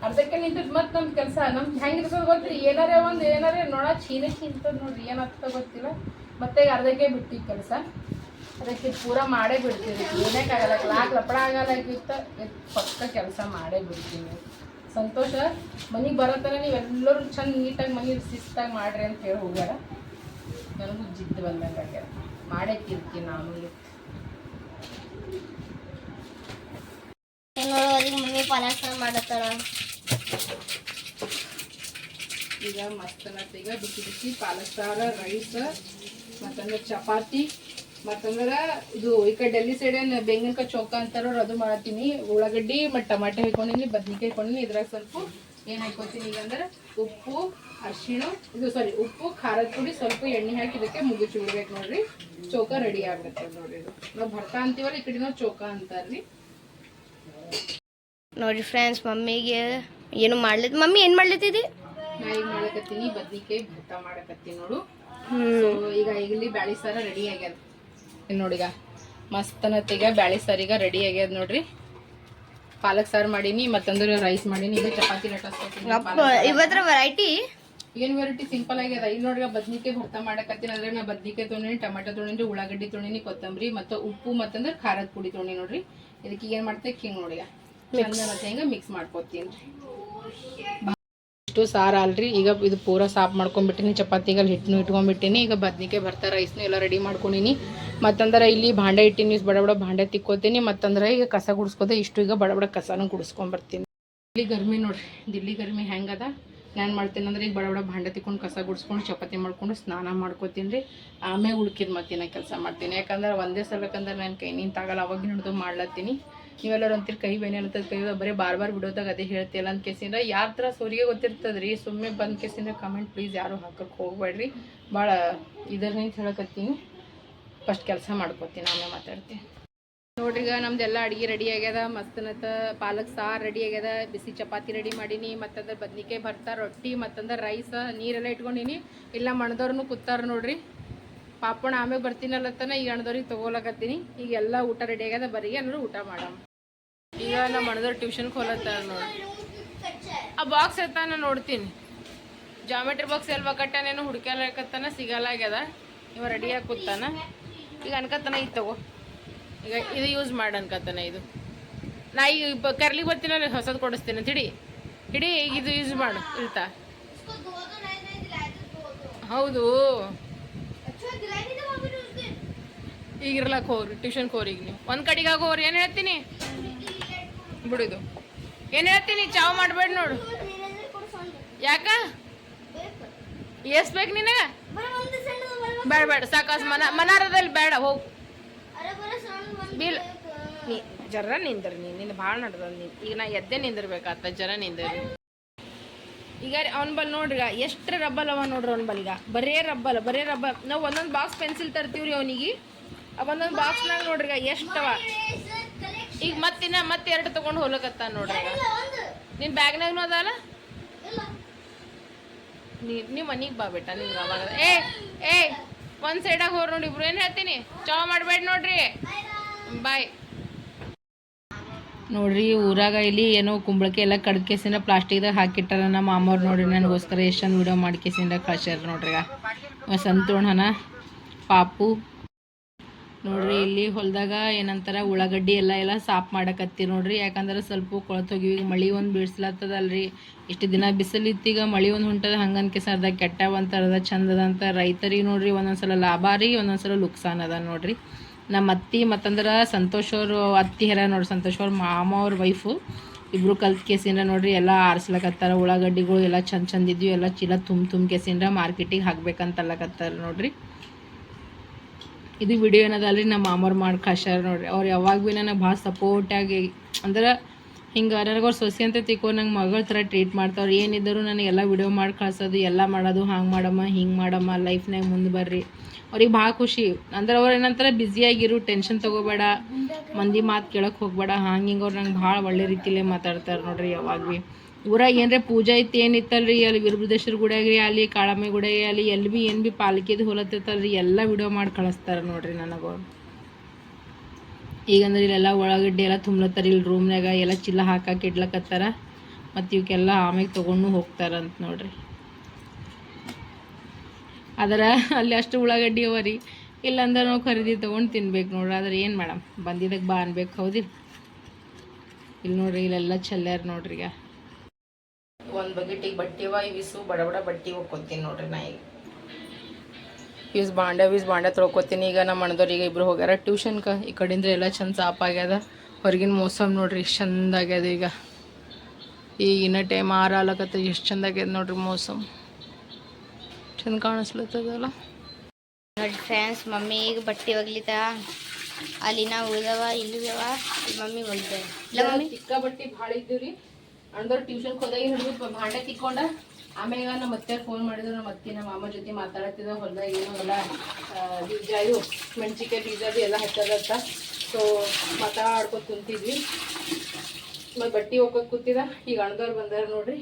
ಅರ್ಧಕ್ಕೆ ನಿಂತಿದ್ ಮತ್ತೆ ನಮ್ ಕೆಲಸ. ನಮ್ ಹೆಂಗ್ ಇರ್ತದ ಗೊತ್ತ್ರಿ ಏನಾರೇ ಒಂದ್ ಏನಾರೇ ನೋಡ, ಚೀನೆ ಚೀನ್ತದ ನೋಡ್ರಿ ಏನಾಗ್ತದ ಗೊತ್ತಿಲ್ಲ. ಮತ್ತೆ ಅರ್ಧಕ್ಕೆ ಬಿಟ್ಟಿ ಕೆಲಸ. ಅದಕ್ಕೆ ಪೂರ ಮಾಡೇ ಬಿಡ್ತೀವಿ. ಏನಕ್ಕಾಗಲ್ಲ ಲಾಕ್ ಲಪಡ ಆಗಲ್ಲ ಇತ್ತ ಪಕ್ಕ ಕೆಲಸ ಮಾಡೇ ಬಿಡ್ತೀನಿ ಸಂತೋಷ. ಮನೆಗೆ ನೀವು ನೀವೆಲ್ಲರೂ ಚಂದ ನೀಟಾಗಿ ಮನೆ ಶಿಸ್ತಾಗಿ ಮಾಡ್ರಿ ಅಂತ ಹೇಳಿ ಹೋಗ್ಯಾರ. ನನಗೂ ಜಿದ್ದು ಬಂದಂಗ ಮಾಡೇ ತಿರ್ತೀನಿ ನಾನು. ಮಮ್ಮಿ ಪಾಲಕ್ ಸಾರು ಮಾಡತ್ತಾಳ ಈಗ ಮಸ್ತ್ ಈಗ ಬಿಸಿ ಬಿಸಿ ಪಾಲಕ್ ಸಾರ ರೈಸ್ ಮತ್ತಂದ್ರೆ ಚಪಾತಿ, ಮತ್ತಂದ್ರೆ ಇದು ಈ ಕಡೆ ಡೆಲ್ಲಿ ಸೈಡ್ ಏನ್ ಬೆಂಗನ್ಕಾಯಿ ಚೌಕ ಅಂತಾರೋ ಅದು ಮಾಡ್ತೀನಿ. ಉಳ್ಳಾಗಡ್ಡಿ ಮತ್ತು ಟಮಾಟೆ ಹಾಕೊಂಡಿನಿ, ಬದ್ನಿಕಾಯಿ ಹಾಕೊಂಡಿನಿ. ಇದ್ರಾಗ ಸ್ವಲ್ಪ ಏನು ಹಾಕೋತೀನಿ ಈಗ ಅಂದ್ರೆ ಉಪ್ಪು, ಅರಿಶಿಣ, ಇದು ಸಾರಿ ಉಪ್ಪು, ಖಾರದ ಪುಡಿ ಸ್ವಲ್ಪ ಎಣ್ಣೆ ಹಾಕಿ ಇದಕ್ಕೆ ಮುಗಿಸಿ ಬಿಡ್ಬೇಕು ನೋಡ್ರಿ. ಚೌಕ ರೆಡಿ ಆಗುತ್ತೆ ನೋಡ್ರಿ ಇದು. ನಾವು ಭರ್ತಾ ಅಂತೀವಲ್ಲ ಈ ಕಡೆ ನಾವು ಚೌಕ ಅಂತಾರ್ರಿ. ನೋಡ್ರಿ ಫ್ರೆಂಡ್ಸ್ ಮಮ್ಮಿಗೆ ಏನು ಮಾಡ್ಲತ್ತ ಮಮ್ಮಿ ಏನು ಮಾಡ್ಲತ್ತಿದಿ? ನಾ ಈಗ ಮಾಡಕತ್ತೀನಿ ಬದ್ನಿಕಾಯಿ ಭತ್ತ ಮಾಡಕತ್ತೀನಿ ನೋಡು. ಈಗ ಇಲ್ಲಿ ಬ್ಯಾಳಿ ಸಾರ ರೆಡಿ ಆಗ್ಯದ. ನೋಡಿಗ ಮಸ್ತನತ್ತೀಗ ಬ್ಯಾಳಿ ಸಾರು ಈಗ ರೆಡಿ ಆಗ್ಯದ ನೋಡ್ರಿ. ಪಾಲಕ್ ಸಾರು ಮಾಡೀನಿ ಮತ್ತಂದ್ರೆ ರೈಸ್ ಮಾಡೀನಿ ಈಗ ಚಪಾತಿ ಲಟ್ಟಿ ಇವತ್ತರ ವೆರೈಟಿ ಏನ್ ವೆರೈಟಿ ಸಿಂಪಲ್ ಆಗ್ಯದ. ಇಲ್ಲಿ ನೋಡ್ರಿ ಬದ್ನಿಕಾಯಿ ಭರ್ತಾ ಮಾಡಕತ್ತೀನಿ ಅಂದ್ರೆ ನಾ ಬದ್ನಿಕಾಯಿ ತೊಗೊಂಡಿನಿ ಟೊಮೆಟೊ ತೊಣಿನಿ ಉಳ್ಳಾಗಡ್ಡಿ ತೊಗೊಂಡಿನಿ ಕೊತ್ತಂಬರಿ ಮತ್ತು ಉಪ್ಪು ಮತ್ತಂದ್ರೆ ಖಾರದ ಪುಡಿ ತೊಣಿ ನೋಡ್ರಿ. ಇದಕ್ಕೆ ಏನ್ ಮಾಡ್ತೇವೆ ಹಿಂಗ್ ನೋಡಿ ಮತ್ತೆ ಹಿಂಗ ಮಿಕ್ಸ್ ಮಾಡ್ಕೊತೀನಿ. ಇಷ್ಟು ಸಾರು ಅಲ್ರಿ. ಈಗ ಇದು ಪೂರ ಸಾಫ್ ಮಾಡ್ಕೊಂಡ್ಬಿಟ್ಟಿನಿ ಚಪಾತಿಗಲ್ಲಿ ಹಿಟ್ಟನ್ನು ಇಟ್ಕೊಂಡ್ಬಿಟ್ಟಿನಿ ಈಗ ಬದ್ನಿಕಾಯಿ ಬರ್ತಾ ರೈಸ್ನು ಎಲ್ಲ ರೆಡಿ ಮಾಡ್ಕೊಂಡಿನಿ. ಮತ್ತಂದ್ರೆ ಇಲ್ಲಿ ಭಾಂಡೆ ಇಟ್ಟಿನಿ ಬಡ ಬಡ ಭಾಂಡೆ ತಿಕ್ಕೋತೀನಿ. ಮತ್ತಂದ್ರೆ ಈಗ ಕಸ ಗುಡಿಸ್ಕೋದೆ, ಇಷ್ಟು ಈಗ ಬಡ ಬಡ ಕಸನೂ ಗುಡಿಸ್ಕೊಂಡ್ಬರ್ತೀನಿ ಇಲ್ಲಿ ಗರ್ಮಿ ನೋಡ್ರಿ. ದಿಲ್ಲಿ ಗರ್ಮಿ ಹೆಂಗದ? ನಾನು ಮಾಡ್ತೀನಿ ಅಂದ್ರೆ ಈಗ ಬಡ ಬಡ ಭಾಂಡೆ ತಿಕ್ಕೊಂಡು ಕಸ ಗುಡಿಸ್ಕೊಂಡು, ಚಪಾತಿ ಮಾಡ್ಕೊಂಡು ಸ್ನಾನ ಮಾಡ್ಕೋತೀನಿ ರೀ ಆಮೇಲೆ ಉಳ್ಕಿದ ಮತ್ತಿನ ಕೆಲಸ ಮಾಡ್ತೀನಿ. ಯಾಕಂದ್ರೆ ಒಂದೇ ಸಲಕ್ಕಂದ್ರೆ ನಾನು ಕೈ ನಿಂತಾಗಲ್ಲ ಅವಾಗ ಹಿಡಿದು ಮಾಡ್ಲತ್ತೀನಿ. ನೀವೆಲ್ಲರೂ ಅಂತೀರಿ ಕೈ ಬೇನೆ ಅಂತ ಕೈ ಬರೀ ಬಾರ್ ಬಾರ್ ಬಿಡೋದಾಗ ಅದೇ ಹೇಳ್ತಿಲ್ಲ ಅಂತ ಕೇಸಿಂದ. ಯಾರ ಥರ ಸೋರಿಗೆ ಗೊತ್ತಿರ್ತದೆ ರೀ ಸುಮ್ಮನೆ ಬಂದ ಕೇಸಿಂದ ಕಮೆಂಟ್ ಪ್ಲೀಸ್ ಯಾರು ಹಾಕಕ್ಕೆ ಹೋಗ್ಬೇಡ್ರಿ. ಭಾಳ ಇದರಿಂದ ಹೇಳಕತ್ತೀನಿ. ಫಸ್ಟ್ ಕೆಲಸ ಮಾಡ್ಕೊತೀನಿ ಆಮೇಲೆ ಮಾತಾಡ್ತೀನಿ. ನೋಡ್ರಿ ಈಗ ನಮ್ದೆಲ್ಲ ಅಡಿಗೆ ರೆಡಿ ಆಗ್ಯದ ಮಸ್ತನತ ಪಾಲಕ್ ಸಾರು ರೆಡಿ ಆಗ್ಯದ, ಬಿಸಿ ಚಪಾತಿ ರೆಡಿ ಮಾಡೀನಿ, ಮತ್ತಂದ್ರೆ ಬದ್ನಿಕಾಯಿ ಭರ್ತಾ, ರೊಟ್ಟಿ, ಮತ್ತಂದ್ರೆ ರೈಸ್, ನೀರೆಲ್ಲ ಇಟ್ಕೊಂಡೀನಿ. ಇಲ್ಲ ಮಣದವ್ರನ್ನು ಕೂತಾರ ನೋಡ್ರಿ. ಪಾಪಣ ಆಮೇಲೆ ಬರ್ತೀನಲ್ಲತ್ತನ ಈಗ ಅಣ್ಣದವ್ರಿಗೆ ತೊಗೊಳಕತ್ತೀನಿ ಈಗ ಎಲ್ಲ ಊಟ ರೆಡಿ ಆಗ್ಯದ, ಬರೀ ಎಲ್ಲರೂ ಊಟ ಮಾಡಮ್. ಈಗ ನಮ್ಮ ಅಣ್ಣದವ್ರು ಟ್ಯೂಷನ್ಗೆ ಹೋಲತ್ತಾರ ನೋಡಿ ಆ ಬಾಕ್ಸ್ ಎತ್ತಾನ ನೋಡ್ತೀನಿ. ಜಾಮೆಟ್ರಿ ಬಾಕ್ಸ್ ಎಲ್ಲಿ ಕಟ್ಟನೇನು ಹುಡುಕ್ಯಾಲಕತ್ತಾನ ಸಿಗಲ್ಲ ಆಗ್ಯದ. ಇವ ರೆಡಿಯಾಗಿ ಕೂತಾನ. ಈಗ ಅನ್ಕತ್ತಾನ ಇದು ತಗೋ. ಈಗ ಇದು ಯೂಸ್ ಮಾಡಿ ಅನ್ಕತ್ತಾನ ಇದು. ನಾ ಈಗ ಕರ್ಲಿ ಕರ್ಲಿಗೆ ಬರ್ತೀನಲ್ಲ ಹೊಸದು ಕೊಡಿಸ್ತೀನಿ. ಅಂತ ಹಿಡಿ ಹಿಡಿ ಈಗ ಇದು ಯೂಸ್ ಮಾಡು. ಇಳ್ತ ಹೌದು. ಈಗ ಇರ್ಲಕ್ಕೆ ಹೋಗ್ರಿ ಟ್ಯೂಷನ್ಗೆ ಹೋಗ್ರಿ ಈಗ ನೀವು. ಒಂದು ಕಡೆಗೆ ಹೋಗ್ರಿ ಏನು ಹೇಳ್ತೀನಿ? ಬಿಡುದು ಏನು ಹೇಳ್ತೀನಿ? ಚಾವ್ ಮಾಡಬೇಡ ನೋಡು. ಯಾಕ? ಎಸ್ ಬೇಕು ನಿನಗೆ? ಬೇಡ ಬೇಡ, ಸಾಕಾಸ್ ಮನ, ಮನಾರದಲ್ಲಿ ಬೇಡ, ಹೋಗು. ಬಿಲ್ ನೀ ಜರ ನಿಂದ್ರಿ ನೀ ನಿನ್ನ ಭಾಳ ನಡ್ದ ನೀ ಈಗ ನಾ ಎದ್ದೆ ನಿಂದಿರ್ಬೇಕಾತ, ಜರ ನಿಂದ್ರಿ. ಈಗ ಅವ್ನ ಬಲ್ ನೋಡ್ರಿ ಎಷ್ಟು ರಬ್ಬಲ್ ಅವ ನೋಡ್ರಿ ಅವ್ನ ಬಲ್ ಈಗ. ಬರೇ ರಬ್ಬಲ್ ಬರೇ ರಬ್ಬಲ್. ನಾವು ಒಂದೊಂದು ಬಾಕ್ಸ್ ಪೆನ್ಸಿಲ್ ತರ್ತೀವ್ರಿ ಅವನಿಗೆ. ಒಂದೊಂದು ಬಾಕ್ಸ್ನಾಗ ನೋಡ್ರಿ ಎಷ್ಟವ ಈಗ ಮತ್ತಿನ ಮತ್ತೆ ಎರಡು ತಗೊಂಡು ಹೋಗ್ಲಕತ್ತ ನೋಡ್ರಿ. ನಿನ್ ಬ್ಯಾಗ್ನಾಗನು ಅದಲ್ಲ ನೀ ನೀವು ಮನಿಗೆ ಬಾ ಬೇಟ ನಿಮ್ಗೆ ಅವಾಗ. ಏ ಏ ಒಂದು ಸೈಡಾಗ ಹೋರ್ ನೋಡಿ ಇಬ್ರು ಏನು ಹೇಳ್ತೀನಿ? ಚಾವ್ ಮಾಡಬೇಡ ನೋಡ್ರಿ. ಬಾಯ್. ನೋಡ್ರಿ ಊರಾಗ ಇಲ್ಲಿ ಏನೋ ಕುಂಬಳಕೆ ಎಲ್ಲ ಪ್ಲಾಸ್ಟಿಕ್ ಪ್ಲಾಸ್ಟಿಕ್ದಾಗ ಹಾಕಿಟ್ಟಾರ ನಮ್ಮ ಮಾಮವ್ರು ನೋಡ್ರಿ ನನಗೋಸ್ಕರ ಎಷ್ಟೊಂದು ವೀಡಿಯೋ ವಿಡಿಯೋ ಮಾಡ್ಕೇಸಿಂದ ಕಳ್ಸ್ಯಾರ ನೋಡ್ರಿ ಈಗ ಸಂತೋಣನ ಪಾಪು. ನೋಡ್ರಿ, ಇಲ್ಲಿ ಹೊಲದಾಗ ಏನಂತಾರ, ಉಳ್ಳಾಗಡ್ಡಿ ಎಲ್ಲ ಎಲ್ಲ ಸಾಫ್ ಮಾಡಕತ್ತೀರಿ ನೋಡ್ರಿ. ಯಾಕಂದ್ರೆ ಸ್ವಲ್ಪ ಕೊಳತೋಗಿವಿ ಈಗ ಮಳಿ ಒಂದು ಬೀಳ್ಸ್ಲತ್ತದಲ್ರಿ ಇಷ್ಟು ದಿನ ಬಿಸಿಲಿತ್ತೀಗ ಮಳಿ ಒಂದು ಹೊಂಟದ ಹಂಗನ್ಕೆ ಸರ್ದ ಕೆಟ್ಟ ಒಂಥರದ ಚಂದದ ಅಂತ ರೈತರಿಗೆ ನೋಡ್ರಿ, ಒಂದೊಂದ್ಸಲ ಲಾಭ ರೀ, ಒಂದೊಂದ್ಸಲ ನುಕ್ಸಾನ್ ಅದ ನೋಡ್ರಿ. ನಮ್ಮ ಅತ್ತಿ ಮತ್ತಂದ್ರೆ ಸಂತೋಷ್ ಅವರು, ಅತ್ತಿ ಹೆರ ನೋಡ್ರಿ, ಸಂತೋಷ್ ಅವ್ರ ಮಾಮ ಅವ್ರ ವೈಫು ಇಬ್ರು ಕಲ್ತ್ ಕೆಸಿನ್ರ ನೋಡ್ರಿ, ಎಲ್ಲ ಆರಿಸ್ಲಕತ್ತಾರ, ಉಳ್ಳಾಗಡ್ಡಿಗಳು ಎಲ್ಲ ಚಂದ ಚಂದ ಇದ್ವು, ಎಲ್ಲ ಚೀಲ ತುಂಬ ತುಂಬ ಕೆಸಿನ್ರ ಮಾರ್ಕೆಟಿಗೆ ಹಾಕ್ಬೇಕಂತ ಅಲ್ಲಕತ್ತಾರ ನೋಡ್ರಿ. ಇದು ವಿಡಿಯೋ ಏನದಲ್ರಿ ನಮ್ಮ ಮಾಮವ್ರು ಮಾಡಿ ಕಳ್ಸ್ಯಾರ ನೋಡ್ರಿ. ಅವ್ರು ಯಾವಾಗ ಭೀ ನನಗೆ ಭಾಳ ಸಪೋರ್ಟಾಗಿ ಅಂದ್ರೆ ಹಿಂಗೆ ನನಗೆ ಅವ್ರು ಸೊಸಿ ಅಂತ ತಿಕ್ಕೋ ನಂಗೆ ಮಗಳ ಥರ ಟ್ರೀಟ್ ಮಾಡ್ತಾವ್ರು. ಏನಿದ್ದರೂ ನನಗೆ ಎಲ್ಲ ವಿಡಿಯೋ ಮಾಡಿ ಕಳ್ಸೋದು, ಎಲ್ಲ ಮಾಡೋದು, ಹಂಗೆ ಮಾಡಮ್ಮ, ಹಿಂಗೆ ಮಾಡಮ್ಮ ಲೈಫ್ನಾಗ ಮುಂದೆ ಬರ್ರಿ. ಅವ್ರಿಗೆ ಭಾಳ ಖುಷಿ. ಅಂದ್ರೆ ಅವ್ರು ಏನಂತಾರೆ ಬ್ಯುಸಿಯಾಗಿರು ಟೆನ್ಷನ್ ತೊಗೋಬೇಡ, ಮಂದಿ ಮಾತು ಕೇಳೋಕೆ ಹೋಗ್ಬೇಡ, ಹಂಗೆ ಹಿಂಗೆ ಅವ್ರು ನಂಗೆ ಭಾಳ ಒಳ್ಳೆ ರೀತಿಲೇ ಮಾತಾಡ್ತಾರೆ ನೋಡ್ರಿ ಯಾವಾಗ ಭೀ ಊರಾಗ ಏನರೇ ಪೂಜೆ ಇತ್ತು ಏನಿತ್ತಲ್ರಿ? ಅಲ್ಲಿ ವೀರಭದ್ರೇಶ್ವರ ಗುಡಿಯಾಗ್ರಿ ಅಲ್ಲಿ ಕಾಳಮ್ಮ ಗುಡಿಯಾಗ ಅಲ್ಲಿ ಎಲ್ಲಿ ಭೀ ಏನು ಭೀ ಪಾಲಿಕೆದು ಹೊಲತ್ತಿತ್ತಲ್ರಿ, ಎಲ್ಲ ವಿಡಿಯೋ ಮಾಡಿ ಕಳಿಸ್ತಾರೆ ನೋಡ್ರಿ ನನಗೆ. ಈಗಂದ್ರೆ ಇಲ್ಲೆಲ್ಲ ಒಳಗಡ್ಡೆ ಎಲ್ಲ ತುಂಬ್ಲತ್ತಾರ, ಇಲ್ಲಿ ರೂಮ್ನಾಗ ಎಲ್ಲ ಚಿಲ್ಲ ಹಾಕಕ್ಕೆ ಇಡ್ಲಕತ್ತಾರ, ಮತ್ತು ಇವಕ್ಕೆಲ್ಲ ಆಮೇಲೆ ತೊಗೊಂಡು ಹೋಗ್ತಾರಂತ ನೋಡ್ರಿ. ಅದರ ಅಲ್ಲಿ ಅಷ್ಟು ಉಳ್ಳಾಗಡ್ಡಿ ಅವ ರೀ. ಇಲ್ಲಾಂದ್ರೆ ನಾವು ಖರೀದಿ ತೊಗೊಂಡು ತಿನ್ಬೇಕು ನೋಡ್ರಿ, ಆದ್ರೆ ಏನು ಮೇಡಮ್ ಬಂದಿದ್ದಕ್ಕೆ ಬಾ ಅನ್ಬೇಕು ಹೌದಿಲ್ಲ ಇಲ್ಲಿ ನೋಡ್ರಿ, ಇಲ್ಲೆಲ್ಲ ಚೆಲ್ಲಾರ ನೋಡ್ರಿ ಈಗ. ಒಂದು ಬಕೆಟಿಗೆ ಬಟ್ಟೆವ ಇವಿಸು ಬಡ ಬಡ ಬಟ್ಟೆ ಒಕ್ಕೋತೀನಿ ನೋಡ್ರಿ ನಾ ಈಗ ಇವ್ಸ್ ಬಾಂಡೆ ವೀಸ್ ಬಾಂಡೆ ತೊಳ್ಕೊತೀನಿ. ಈಗ ನಮ್ಮ ಅಣ್ಣದವ್ರು ಈಗ ಇಬ್ರು ಹೋಗ್ಯಾರ. ಟ್ಯೂಷನ್ಗೆ ಈ ಕಡೆಯಿಂದ ಎಲ್ಲ ಚಂದ ಸಾಪ್ ಆಗ್ಯದ. ಹೊರಗಿನ ಮೋಸಮ್ ನೋಡ್ರಿ ಎಷ್ಟು ಚಂದ ಆಗ್ಯದ ಈಗ. ಈಗಿನ ಟೈಮ್ ಆರ ಆಲಕತ್ತ ಎಷ್ಟು ಚಂದ ಆಗ್ಯದ ನೋಡ್ರಿ ಮೋಸಮ್. ಚಂದ ಕಾಣಿಸ್ಲತ್ತದಲ್ಲ. ನೋಡಿ ಫ್ರೆಂಡ್ಸ್ ಮಮ್ಮಿ ಈಗ ಬಟ್ಟೆ ಒಗ್ಲಿತ ಅಲ್ಲಿ ನಾವು ಉಳಿದವ ಇಲ್ಲಿದವ ಮಮ್ಮಿ ಒಗ್ದ. ಇಲ್ಲ ಮಮ್ಮಿ? ಚಿಕ್ಕ ಬಟ್ಟೆ ಭಾಳ ಇದ್ದೀವಿ ರೀ ಅಣ್ಣದವ್ರು ಟ್ಯೂಷನ್ಗೆ ಹೋದಾಗ ಹಿಡಿದು ಭಾಂಡೆ ತಿಕ್ಕೊಂಡ ಆಮ್ಯಾಗ ನಮ್ಮ ಮತ್ತೆ ಫೋನ್ ಮಾಡಿದ್ರು ನಮ್ಮ ಅತ್ತಿ ನಮ್ಮ ಮಾಮ ಜೊತೆ ಮಾತಾಡತ್ತಿದ್ದ ಹೊಲ್ದಾಗ ಏನು ಎಲ್ಲ ಬೀಜಾಯು ಬೀಜ ಇವು ಮೆಣಸಿಕಾಯಿ ಬೀಜ ಎಲ್ಲ ಹಚ್ಚದತ್ತ ಸೊ ಮಾತಾಡ್ಕೊತ ಕುಂತಿದ್ವಿ. ಮತ್ತು ಬಟ್ಟೆ ಹೋಗೋಕೆ ಕೂತಿದ ಈಗ ಅಣ್ಣದವ್ರು ಬಂದಾರ ನೋಡ್ರಿ.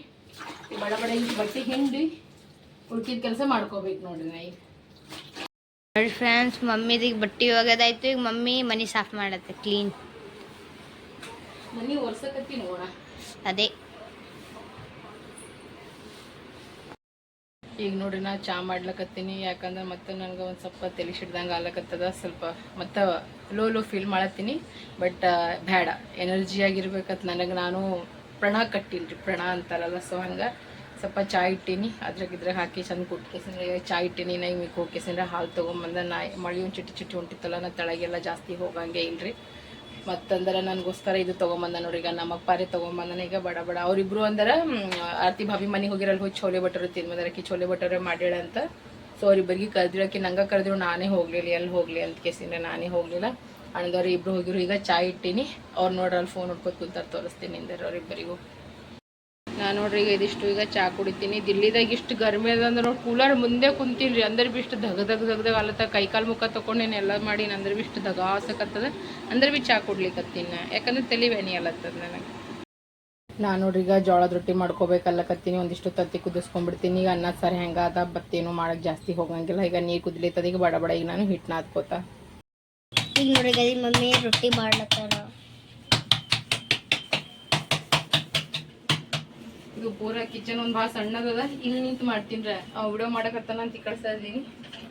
ಬಡ ಬಡ ಹಿಂಗೆ ಬಟ್ಟೆ ಹಿಂಡಿ ಉಳ್ಕಿದ ಕೆಲಸ ಮಾಡ್ಕೋಬೇಕು ನೋಡ್ರಿ ನಾ ಈಗ ನೋಡಿ ಫ್ರೆಂಡ್ಸ್ ಮಮ್ಮಿದೀಗ ಬಟ್ಟೆ ಹೋಗೋದಾಯ್ತು ಈಗ ಮಮ್ಮಿ ಮನೆ ಸಾಫ್ ಮಾಡತ್ತೆ ಕ್ಲೀನ್ ಮನೆ ಒರ್ಸಕತ್ತಿ ನೋಡ ಅದೇ. ಈಗ ನೋಡ್ರಿ ನಾ ಚಾ ಮಾಡ್ಲಕತ್ತೀನಿ. ಯಾಕಂದ್ರೆ ಮತ್ತೆ ನನಗೆ ಒಂದು ಸ್ವಲ್ಪ ತಲೆ ಸಿಡ್ದಂಗೆ ಆಗ್ಲಕತ್ತದ. ಸ್ವಲ್ಪ ಮತ್ತೆ ಲೋ ಲೋ ಫೀಲ್ ಮಾಡತ್ತೀನಿ. ಬಟ್ ಬೇಡ ಎನರ್ಜಿಯಾಗಿರ್ಬೇಕಂತ ನನಗೆ. ನಾನು ಪ್ರಣ ಕಟ್ಟಿಲ್ರಿ. ರೀ ಪ್ರಣ ಅಂತಾರಲ್ಲ ಸೊ ಹಂಗೆ ಸ್ವಲ್ಪ ಚಾ ಇಟ್ಟೀನಿ. ಅದ್ರಾಗ ಇದ್ರಾಗ ಹಾಕಿ ಚಂದ ಕುಟ್ಕೇಸಿಂದ್ರೆ ಚಾ ಇಟ್ಟೀನಿ. ನಾ ಈಗ ಹೋಗ್ಕೇಸಿಂದ್ರೆ ಹಾಲು ತೊಗೊಂಬಂದ, ನಾ ಮಳಿ ಒಂದು ಚಿಟ್ಟಿ ಚಿಟ್ಟಿ ಹೊಂಟಿತ್ತಲ್ಲ, ನಾ ತಳಗೆಲ್ಲ ಜಾಸ್ತಿ ಹೋಗಂಗೆ ಇಲ್ರಿ. ಮತ್ತಂದ್ರೆ ನನಗೋಸ್ಕರ ಇದು ತೊಗೊಂಬಂದ ನೋಡಿ ಈಗ ನಮಗೆ ಪಾರಿ ತೊಗೊಂಬಂದನ. ಈಗ ಬಡ ಬಡ. ಅವರಿಬ್ರು ಅಂದರ ಆರ್ತಿ ಭಾಬಿ ಮನೆಗೆ ಹೋಗಿರಲ್ಲಿ ಹೋಗಿ ಚೋಲೆ ಬಟರ್ ತಿನ್ಬಂದ್ರೆ ಆಕಿ ಚೋಲೆ ಬಟರ್ ಮಾಡ್ಯಾಳ ಅಂತ. ಸೊ ಅವ್ರಿಬ್ಬರಿಗೆ ಕರೆದಿಳಕಿ ನಂಗೆ ಕರೆದ್ರು ನಾನೇ ಹೋಗ್ಲಿಲ್ಲ ಎಲ್ಲಿ ಹೋಗ್ಲಿ ಅಂತ ಕೇಸಿಂದ ನಾನೇ ಹೋಗ್ಲಿಲ್ಲ. ಅಣ್ಣದವ್ರು ಇಬ್ರು ಹೋಗಿರು, ಈಗ ಚಾಯ್ ಇಟ್ಟೀನಿ. ಅವ್ರು ನೋಡ್ರಲ್ಲಿ ಫೋನ್ ನೋಡ್ಕೊತ ಕುಂತಾರೆ, ತೋರಿಸ್ತೀನಿ ಅಂದ್ರೆ ಅವ್ರಿಬ್ಬರಿಗೂ. ನೋಡ್ರಿ ಈಗ ಇದಿಷ್ಟು ಈಗ ಚಾ ಕುಡಿತೀನಿ. ದಿಲ್ಲಿದಾಗ ಇಷ್ಟು ಗರ್ಮಿ ಅದ ಅಂದ್ರೆ ನೋಡಿ ಕೂಲರ್ ಮುಂದೆ ಕುಂತಿಲ್ರಿ. ಅಂದ್ರೆ ಬಿ ಇಷ್ಟು ಧಗ ಧಗ ದಗದಾಗ ಅಲ್ಲತ್ತ ಕೈಕಾಲು ಮುಖ ತೊಗೊಂಡೇನೆ ಎಲ್ಲ ಮಾಡಿ ಅಂದ್ರೆ ಬಿ ಇಷ್ಟು ದಗ ಆಸಕತ್ತದ ಅಂದ್ರೆ ಬಿ ಚಾ ಕುಡ್ಲಿಕತ್ತೀನಿ ನಾ. ಯಾಕಂದ್ರೆ ತಲೆ ಬೇನಿ ಅಲ್ಲತ್ತದ ನನಗೆ. ನಾನು ನೋಡ್ರಿ ಈಗ ಜೋಳದ ರೊಟ್ಟಿ ಮಾಡ್ಕೋಬೇಕಲ್ಲಕತ್ತೀನಿ. ಒಂದಿಷ್ಟು ತತ್ತಿ ಕುದಿಸ್ಕೊಂಡ್ಬಿಡ್ತೀನಿ ಈಗ ಅನ್ನ ಸಾರು ಹೆಂಗ ಅದ ಬತ್ತೇನು ಮಾಡಕ್ಕೆ ಜಾಸ್ತಿ ಹೋಗಂಗಿಲ್ಲ. ಈಗ ನೀರು ಕುದ್ಲಿತ್ತದ ಈಗ ಬಡ ಬಡ ಈಗ ನಾನು ಹಿಟ್ಟು ನಾದ್ಕೋತ ಈಗ ನೋಡಿ ಮಮ್ಮಿ ರೊಟ್ಟಿ ಮಾಡ್ಲತ್ತಾರ. ಇದು ಪೂರ ಕಿಚನ್ ಒಂದು ಭಾಳ ಸಣ್ಣದದ ಇಲ್ಲಿ ನಿಂತು ಮಾಡ್ತೀನಿ ಅವ್ ವಿಡಿಯೋ ಮಾಡಕತ್ತಾನ ಅಂತ ಈ ಕಳ್ಸ್ತಾ ಇದ್ದೀನಿ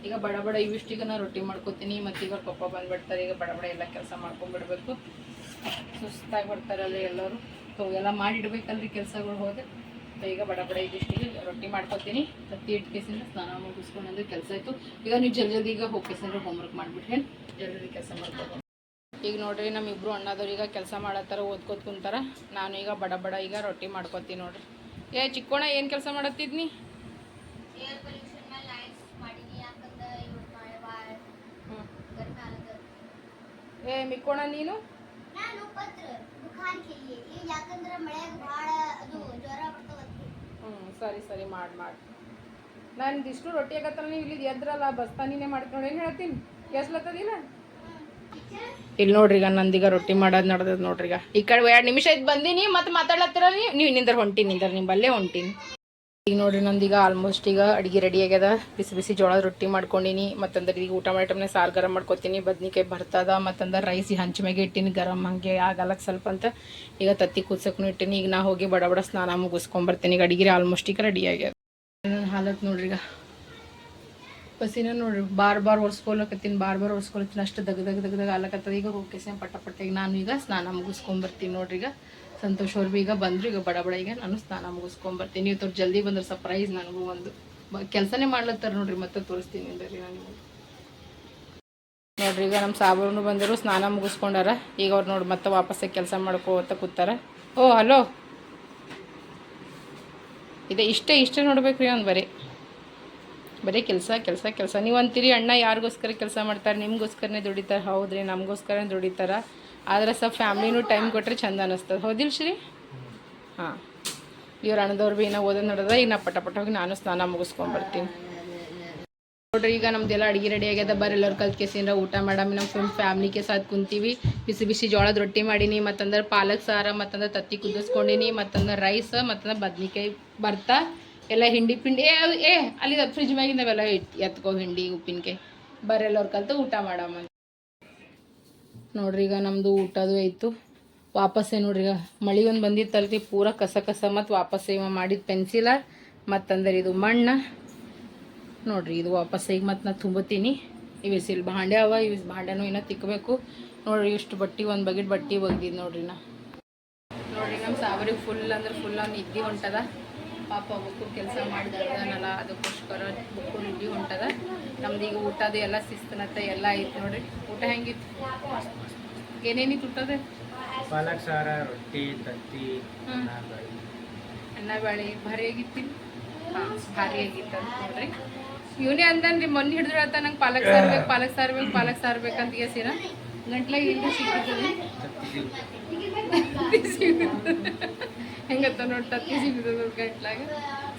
ಈಗ ಬಡ ಬಡ ಇವಿಷ್ಟೀಗ ನಾ ರೊಟ್ಟಿ ಮಾಡ್ಕೋತೀನಿ. ಮತ್ತು ಈಗ ಪಪ್ಪ ಬಂದ್ಬಿಡ್ತಾರೆ. ಈಗ ಬಡ ಬಡ ಎಲ್ಲ ಕೆಲಸ ಮಾಡ್ಕೊಂಡ್ಬಿಡ್ಬೇಕು ಸುಸ್ತಾಗಿ ಬರ್ತಾರಲ್ಲ ಎಲ್ಲರೂ. ಸೊ ಎಲ್ಲ ಮಾಡಿಡ್ಬೇಕಲ್ರಿ ಕೆಲಸಗಳು ಹೋದೆ ಈಗ ಬಡ ಬಡ ಇದಿಷ್ಟಿಗೆ ರೊಟ್ಟಿ ಮಾಡ್ಕೋತೀನಿ. ತತ್ತಿ ಇಟ್ಕೇಸಿಂದ ಸ್ನಾನ ಮುಗಿಸ್ಕೊಂಡು ಅಂದ್ರೆ ಕೆಲಸ ಆಯಿತು. ಈಗ ನೀವು ಜಲ್ದಿ ಜಲ್ದಿ ಈಗ ಹೋಮ್ ಹೋಮ್ವರ್ಕ್ ಮಾಡಿಬಿಟ್ರೆ ಜಲ್ದಿ ಕೆಲಸ ಮಾಡ್ಕೋಬೋದು. ಈಗ ನೋಡ್ರಿ ನಮ್ಮಿಬ್ರು ಅಣ್ಣದವ್ರು ಈಗ ಕೆಲಸ ಮಾಡತ್ತಾರ ಓದ್ಕೋತ ಕುಂತಾರ ನಾನು ಈಗ ಬಡ ಬಡ ಈಗ ರೊಟ್ಟಿ ಮಾಡ್ಕೊತೀನಿ ನೋಡ್ರಿ. ಏ ಚಿಕ್ಕೋಣ ಏನು ಕೆಲಸ ಮಾಡತ್ತಿದ್ನಿ. ಏ ಮಿಕ್ಕೋಣ ನೀನು? ಹ್ಞೂ ಸರಿ ಸರಿ ಮಾಡಿ ಮಾಡಿ. ನಾನು ಇದಿಷ್ಟು ರೊಟ್ಟಿ ಆಗತ್ತಲ್ಲ ನೀವು ಇಲ್ಲಿ ಎದ್ರಲ್ಲ ಬಸ್ತಾನಿನೇ ಮಾಡ್ಕೊಂಡು ಏನು ಹೇಳ್ತೀನಿ ಕೇಸ್ಲತ್ತದಿಲ್ಲ ಇಲ್ಲಿ ನೋಡ್ರಿ ಈಗ ನಂದೀಗ ರೊಟ್ಟಿ ಮಾಡೋದು ನಡೆದದ ನೋಡ್ರಿ ಈಗ. ಈ ಕಡೆ ಎರಡು ನಿಮಿಷ ಇದ್ದು ಬಂದೀನಿ, ಮತ್ತೆ ಮಾತಾಡತ್ತಿರ ನೀವು? ನಿಂದರ್ ಹೊಂಟೀನಿ, ನಿಂದರ್ ನಿಂಬಲ್ಲೇ ಹೊಂಟೀನಿ. ಈಗ ನೋಡ್ರಿ ನಂದೀಗ ಆಲ್ಮೋಸ್ಟ್ ಈಗ ಅಡುಗೆ ರೆಡಿ ಆಗ್ಯದ. ಬಿಸಿ ಬಿಸಿ ಜೋಳದ ರೊಟ್ಟಿ ಮಾಡ್ಕೊಂಡಿನಿ, ಮತ್ತಂದ್ರೆ ಈಗ ಊಟ ಮಾಡಿ ಟೈಮ್ನಾಗ ಸಾರು ಗರಂ ಮಾಡ್ಕೊತೀನಿ, ಬದ್ನಿಕಾಯಿ ಬರ್ತದ, ಮತ್ತಂದ್ರೆ ರೈಸ್ ಹಂಚ ಮ್ಯಾಗೆ ಇಟ್ಟಿನಿ, ಗರಂ ಹಂಗೆ ಆಗಲಕ್ಕೆ ಸ್ವಲ್ಪ ಅಂತ. ಈಗ ತತ್ತಿ ಕುದ್ಸಕ್ಕೂ ಇಟ್ಟಿನಿ, ಈಗ ನಾ ಹೋಗಿ ಬಡ ಬಡ ಸ್ನಾನ ಮುಗಿಸ್ಕೊಂಬರ್ತೀನಿ, ಈಗ ಅಡಿಗೆ ಆಲ್ಮೋಸ್ಟ್ ಈಗ ರೆಡಿ ಆಗ್ಯದ. ಹಾಲತ್ ನೋಡ್ರಿ ಈಗ. ಬಸ್ಸಿನ ನೋಡ್ರಿ ಬಾರ್ ಬಾರ್ ಒರ್ಸ್ಕೊಳಕತ್ತೀನಿ ಬಾರ್ ಬಾರ್ ಒರ್ಸ್ಕೊಳತ್ತೀನಿ ಅಷ್ಟು ದಗ ದಗ ದಗ ದಗ ಆಲಕತ್ತದ ಈಗ ಹೋಗ್ಕೇಸಿ ಪಟ್ಟ ಪಟ್ಟ. ಈಗ ನಾನು ಈಗ ಸ್ನಾನ ಮುಗಿಸ್ಕೊಂಬರ್ತೀನಿ ನೋಡ್ರಿ ಈಗ. ಸಂತೋಷ್ ಅವ್ರು ಈಗ ಬಂದ್ರು. ಈಗ ಬಡ ಬಡ ಈಗ ನಾನು ಸ್ನಾನ ಮುಗಿಸ್ಕೊಂಬರ್ತೀನಿ ನೀವು ತೋರ್ ಜಲ್ದಿ ಬಂದ್ರೆ ಸರ್ಪ್ರೈಸ್ ನನಗೂ ಒಂದು. ಕೆಲಸನೇ ಮಾಡ್ಲತ್ತಾರ ನೋಡ್ರಿ, ಮತ್ತೆ ತೋರಿಸ್ತೀನಿ ಅಂದ್ರಿ ನಾನು ನೋಡ್ರಿ, ಈಗ ನಮ್ಮ ಸಾಬರನು ಬಂದರು, ಸ್ನಾನ ಮುಗಿಸ್ಕೊಂಡಾರ. ಈಗ ಅವ್ರು ನೋಡಿ ಮತ್ತೆ ವಾಪಸ್ ಕೆಲಸ ಮಾಡ್ಕೋತ ಕೂತಾರ. ಓ, ಹಲೋ. ಇದೆ ಇಷ್ಟೇ ಇಷ್ಟೇ ನೋಡ್ಬೇಕ್ರಿ ಒಂದು ಬರೀ. ಬರೀ ಕೆಲಸ ಕೆಲಸ ಕೆಲಸ. ನೀವು ಅಂತೀರಿ, ಅಣ್ಣ ಯಾರಿಗೋಸ್ಕರ ಕೆಲಸ ಮಾಡ್ತಾರೆ, ನಿಮಗೋಸ್ಕರನೇ ದುಡಿತಾರೆ. ಹೌದ್ರಿ, ನಮಗೋಸ್ಕರನೇ ದುಡಿತಾರೆ. ಆದ್ರೆ ಸ್ವಲ್ಪ ಫ್ಯಾಮ್ಲಿನೂ ಟೈಮ್ ಕೊಟ್ಟರೆ ಚಂದ ಅನ್ನಿಸ್ತದೆ ಹೌದಿಲ್ಲ ಶ್ರೀ? ಹಾಂ. ಇವ್ರ ಅಣ್ಣದವ್ರು ಭೀ ಓದೋದು ನಡೆದ ಈಗ ನಾ ಪಟ ಪಟ ಹೋಗಿ ನಾನು ಸ್ನಾನ ಮುಗಿಸ್ಕೊಂಬರ್ತೀನಿ ನೋಡ್ರಿ, ಈಗ ನಮ್ದೆಲ್ಲ ಅಡುಗೆ ರೆಡಿ ಆಗ್ಯದ. ಬರ್ರಿ ಎಲ್ಲರೂ ಕಲ್ತ್ ಕೇಸಿಂದ ಊಟ ಮಾಡಮ್. ನಮ್ಮ ಫುಲ್ ಫ್ಯಾಮ್ಲಿಗೆ ಸಾಥ್ ಕುಂತೀವಿ. ಬಿಸಿ ಬಿಸಿ ಜೋಳದ ರೊಟ್ಟಿ ಮಾಡೀನಿ, ಮತ್ತಂದ್ರೆ ಪಾಲಕ್ ಸಾರ, ಮತ್ತಂದ್ರೆ ತತ್ತಿ ಕುದಿಸ್ಕೊಂಡಿನಿ, ಮತ್ತಂದ್ರೆ ರೈಸ್, ಮತ್ತಂದ್ರೆ ಬದ್ನಿಕಾಯಿ ಬರ್ತಾ. ಎಲ್ಲ ಹಿಂಡಿ ಪಿಂಡಿ, ಏ ಏ ಅಲ್ಲಿ ಫ್ರಿಜ್ ಮ್ಯಾಗಿಂದವೆಲ್ಲ ಇಟ್ಟು ಎತ್ಕೋ ಹಿಂಡಿ, ಉಪ್ಪಿನಕಾಯಿ ಬರ್ರಿ ಎಲ್ಲರೂ ಕಲ್ತು ಊಟ ಮಾಡಮ್ಮ ನೋಡ್ರಿ ಈಗ ನಮ್ಮದು ಊಟದು ಆಯಿತು. ವಾಪಸ್ಸೇ ನೋಡ್ರಿ ಈಗ ಮಳೆ ಒಂದು ಬಂದಿತ್ತಲ್ರಿ ಪೂರ ಕಸ ಕಸ ಮತ್ತು ವಾಪಸ್ ಇವ ಮಾಡಿದ ಪೆನ್ಸಿಲ ಮತ್ತಂದ್ರೆ ಇದು ಮಣ್ಣು. ನೋಡ್ರಿ ಇದು ವಾಪಸ್ ಈಗ ಮತ್ತು ನಾ ತುಂಬತೀನಿ ಇವು ಸಿಲ್ ಭಾಂಡೆ ಅವ, ಇವು ಭಾಂಡೆನೂ ಇನ್ನೂ ತಿಕ್ಕಬೇಕು ನೋಡ್ರಿ ಇಷ್ಟು ಬಟ್ಟೆ, ಒಂದು ಬಗೆಟ್ ಬಟ್ಟೆ ಒಗ್ದಿದ್ದು ನೋಡ್ರಿ ನಾ. ನೋಡ್ರಿ ನಮ್ಮ ಸಾವರಿಗೆ ಫುಲ್ ಅಂದ್ರೆ ಫುಲ್ ಅವ್ನು ಇದ್ದಿ ಹೊಂಟದ. ಪಾಪ ಬುಕ್ಕು ಕೆಲಸ ಮಾಡಿದಾನಲ್ಲ ಅದಕ್ಕೋಸ್ಕರ ಬುಕ್ಕು ನುಡಿ ಹೊಂಟದ. ನಮ್ದು ಈಗ ಊಟದ ಎಲ್ಲ ಶಿಸ್ತನತ್ತ ಎಲ್ಲ ಐತೆ ನೋಡ್ರಿ. ಊಟ ಹೆಂಗಿತ್ತು? ಏನೇನಿತ್ತು ಊಟದ? ಪಾಲಕ್ ಸಾರ ರೊಟ್ಟಿ ತತ್ತಿ ಅನ್ನ ಬ್ಯಾಳಿ ಭಾರಿ ಆಗಿತ್ತು. ಹಾಂ ಭಾರಿ ಆಗಿತ್ತು ಅಂತ ನೋಡ್ರಿ. ಇವನೇ ಅಂದನ್ರಿ ಮೊನ್ನೆ ಹಿಡಿದ್ರೆ ಹೇಳ್ತಾ ನಂಗೆ ಪಾಲಕ್ ಸಾರ್ ಬೇಕು ಪಾಲಕ್ ಸಾರ್ ಬೇಕು ಪಾಲಕ್ ಸಾರ್ ಬೇಕಂತ ಗಂಟ್ಲಾಗ ಇಲ್ಲಿ ಸಿಗ್ತದೆ. ಹೆಂಗತ್ತ ನೋಡಿ ತತ್ತಿ ಸಿಗ್ತದೆ ಗಂಟ್ಲಾಗ.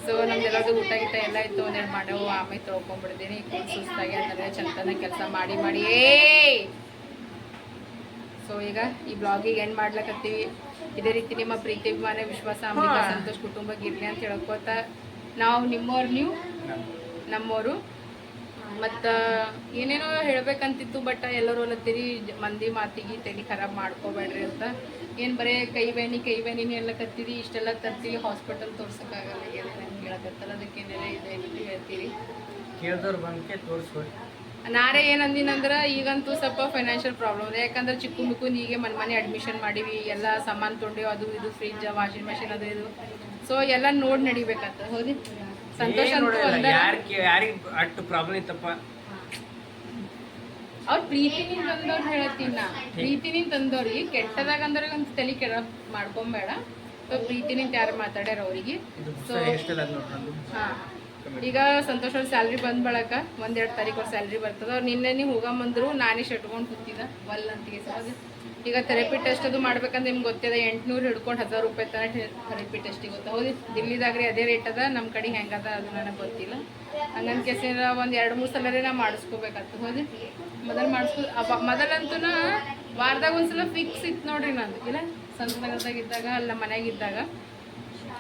ಸೊ ನಮ್ದೆಲ್ಲದು ಊಟ ಗೀಟ ಎಲ್ಲ ಇತ್ತು ನೆನ್ ಮಾಡವು ಆಮೇಲೆ ತೊಳ್ಕೊಂಡ್ಬಿಡ್ತೀನಿ ಸುಸ್ತಾಗಿ ಅಂತಂದ್ರೆ ಚಂದನ ಕೆಲಸ ಮಾಡಿ ಮಾಡಿ. ಏ ಸೊ ಈಗ ಈ ಬ್ಲಾಗಿಗೆ ಎಂಡ್ ಮಾಡ್ಲಕತ್ತೀವಿ. ಇದೇ ರೀತಿ ನಿಮ್ಮ ಪ್ರೀತಿ ಅಭಿಮಾನ ವಿಶ್ವಾಸ ಸಂತೋಷ ಸಂತೋಷ್ ಕುಟುಂಬಕ್ಕೆ ಇರಲಿ ಅಂತ ಹೇಳ್ಕೊತ ನಾವು ನಿಮ್ಮವ್ರು ನೀವು ನಮ್ಮವರು ಮತ್ತು ಏನೇನೋ ಹೇಳ್ಬೇಕಂತಿತ್ತು ಬಟ್ ಎಲ್ಲರೂ ಅಲ್ಲತ್ತೀರಿ ಮಂದಿ ಮಾತಿಗೆ ತಲೆ ಖರಾಬ್ ಮಾಡ್ಕೋಬೇಡ್ರಿ ಅಂತ. ಏನು ಬರೇ ಕೈ ಬೇನಿ ಕೈ ಬೇನಿನ ಎಲ್ಲ ಕತ್ತೀರಿ ಇಷ್ಟೆಲ್ಲ ತರ್ತೀವಿ ಹಾಸ್ಪಿಟಲ್ ತೋರ್ಸೋಕ್ಕಾಗಲ್ಲ ಏನೇನು ಹೇಳಕತ್ತಲ್ಲ. ಅದಕ್ಕೇನೆಲ್ಲ ಇದೆ ಅಂತ ಹೇಳ್ತೀರಿ. ಕೇಳ್ದವ್ರು ಬಂದ್ಕೆ ತೋರಿಸ್ಬೋದು ನಾರೇ ಏನಂದಿನಂದ್ರೆ ಈಗಂತೂ ಸ್ವಲ್ಪ ಫೈನಾನ್ಷಿಯಲ್ ಪ್ರಾಬ್ಲಮ್ ಇದೆ. ಯಾಕಂದ್ರೆ ಚಿಕ್ಕ ಮಿಕ್ಕುಂದು ಹೀಗೆ ಮನೆ ಮನೆ ಅಡ್ಮಿಷನ್ ಮಾಡೀವಿ ಎಲ್ಲ ಸಾಮಾನ್ ತೊಗೊಂಡೇವು ಅದು ಇದು ಫ್ರಿಜ್ ವಾಷಿಂಗ್ ಮೆಷಿನ್ ಅದು ಇದು. ಸೊ ಎಲ್ಲ ನೋಡಿ ನಡಿಬೇಕಂತ. ಹೌದಿ ಸಂತೋಷ ಯಾರಿಗೆ ಅಷ್ಟು ಪ್ರಾಬ್ಲಮ್ ಇತ್ತಪ್ಪ? ಅವ್ರ ಪ್ರೀತಿನಿಂದ ತಂದವ್ರು ಹೇಳತ್ತೀನಿ ನಾ. ಪ್ರೀತಿನಿಂದ ತಂದವ್ರಿಗೆ ಕೆಟ್ಟದಾಗ ಅಂದ್ರೆ ಒಂದು ತಲೆ ಕೆಡ ಮಾಡ್ಕೊಂಬೇಡ. ಸೊ ಪ್ರೀತಿನಿಂದ ಯಾರು ಮಾತಾಡ್ಯಾರ ಅವ್ರಿಗೆ. ಸೊ ಹಾಂ. ಈಗ ಸಂತೋಷ ಅವ್ರ ಸ್ಯಾಲ್ರಿ ಬಂದ್ ಬಳಕ ಒಂದೆರಡು ತಾರೀಕು ಅವ್ರ ಸ್ಯಾಲ್ರಿ ಬರ್ತದ. ಅವ್ರು ನಿನ್ನೆ ನೀವು ಹೋಗಂಬಂದ್ರು ನಾನೇ ಶಟ್ಕೊಂಡು ಕೂತಿದ್ದ. ಬಲ್ ಅಂತಿಗೆ ಸರ್. ಈಗ ಥೆರಪಿ ಟೆಸ್ಟ್ ಅದು ಮಾಡ್ಬೇಕಂದ್ರೆ ನಿಮ್ಗೆ ಗೊತ್ತಿದೆ ಎಂಟ್ನೂರು ಹಿಡ್ಕೊಂಡು ಹಜಾರ್ ರೂಪಾಯಿ ತನಕ ಥೆರಪಿ ಟೆಸ್ಟಿಗೆ ಗೊತ್ತಾ? ಹೌದು ದಿಲ್ಲಿದಾಗ ರೀ ಅದೇ ರೇಟ್ ಅದ ನಮ್ಮ ಕಡೆ ಹೆಂಗದ ಅದು ನನಗೆ ಗೊತ್ತಿಲ್ಲ. ಹಂಗಂತ ಕೇಸಿಂದ ಒಂದು ಎರಡು ಮೂರು ಸಲರೇ ನಾ ಮಾಡಿಸ್ಕೋಬೇಕಾಗ್ತದೆ ಹೌದು. ಮೊದಲು ಮಾಡಿಸ್ಕೊ ಮೊದಲಂತೂ ವಾರದಾಗ ಒಂದ್ಸಲ ಫಿಕ್ಸ್ ಇತ್ತು ನೋಡ್ರಿ ನಾನು. ಇಲ್ಲ ಸಂತನಗರದಾಗ ಇದ್ದಾಗ ಅಲ್ಲ ಮನೆಯಾಗಿದ್ದಾಗ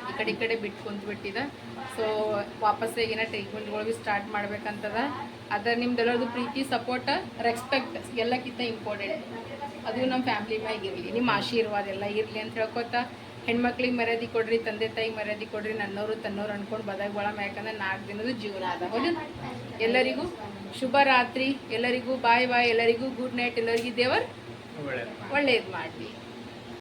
ಈ ಕಡೆ ಈ ಕಡೆ ಬಿಟ್ಟು ಕುಂತು ಬಿಟ್ಟಿದ. ಸೊ ವಾಪಸ್ ಏನ ಟ್ರೀಟ್ಮೆಂಟ್ಗಳು ಭೀ ಸ್ಟಾರ್ಟ್ ಮಾಡ್ಬೇಕಂತದ. ಅದ ನಿಮ್ದೆಲ್ಲರದು ಪ್ರೀತಿ ಸಪೋರ್ಟ್ ರೆಸ್ಪೆಕ್ಟ್ ಎಲ್ಲಕ್ಕಿಂತ ಇಂಪಾರ್ಟೆಂಟ್ ಅದು ನಮ್ಮ ಫ್ಯಾಮ್ಲಿ ಮ್ಯಾಗ ಇರಲಿ. ನಿಮ್ಮ ಆಶೀರ್ವಾದ ಎಲ್ಲ ಇರಲಿ ಅಂತ ಹೇಳ್ಕೊತ ಹೆಣ್ಮಕ್ಳಿಗೆ ಮರ್ಯಾದೆ ಕೊಡ್ರಿ, ತಂದೆ ತಾಯಿಗೆ ಮರ್ಯಾದೆ ಕೊಡ್ರಿ ನನ್ನವರು ತನ್ನವ್ರು ಅನ್ಕೊಂಡು ಬದಗ್ಬಳ ಯಾಕಂದ್ರೆ ನಾಲ್ಕು ದಿನದ ಜೀವನ ಅದ. ಹೌದು? ಎಲ್ಲರಿಗೂ ಶುಭ ರಾತ್ರಿ ಎಲ್ಲರಿಗೂ ಬಾಯ್ ಬಾಯ್ ಎಲ್ಲರಿಗೂ ಗುಡ್ ನೈಟ್ ಎಲ್ಲರಿಗೂ ದೇವರ್ ಒಳ್ಳೇದು ಮಾಡಲಿ.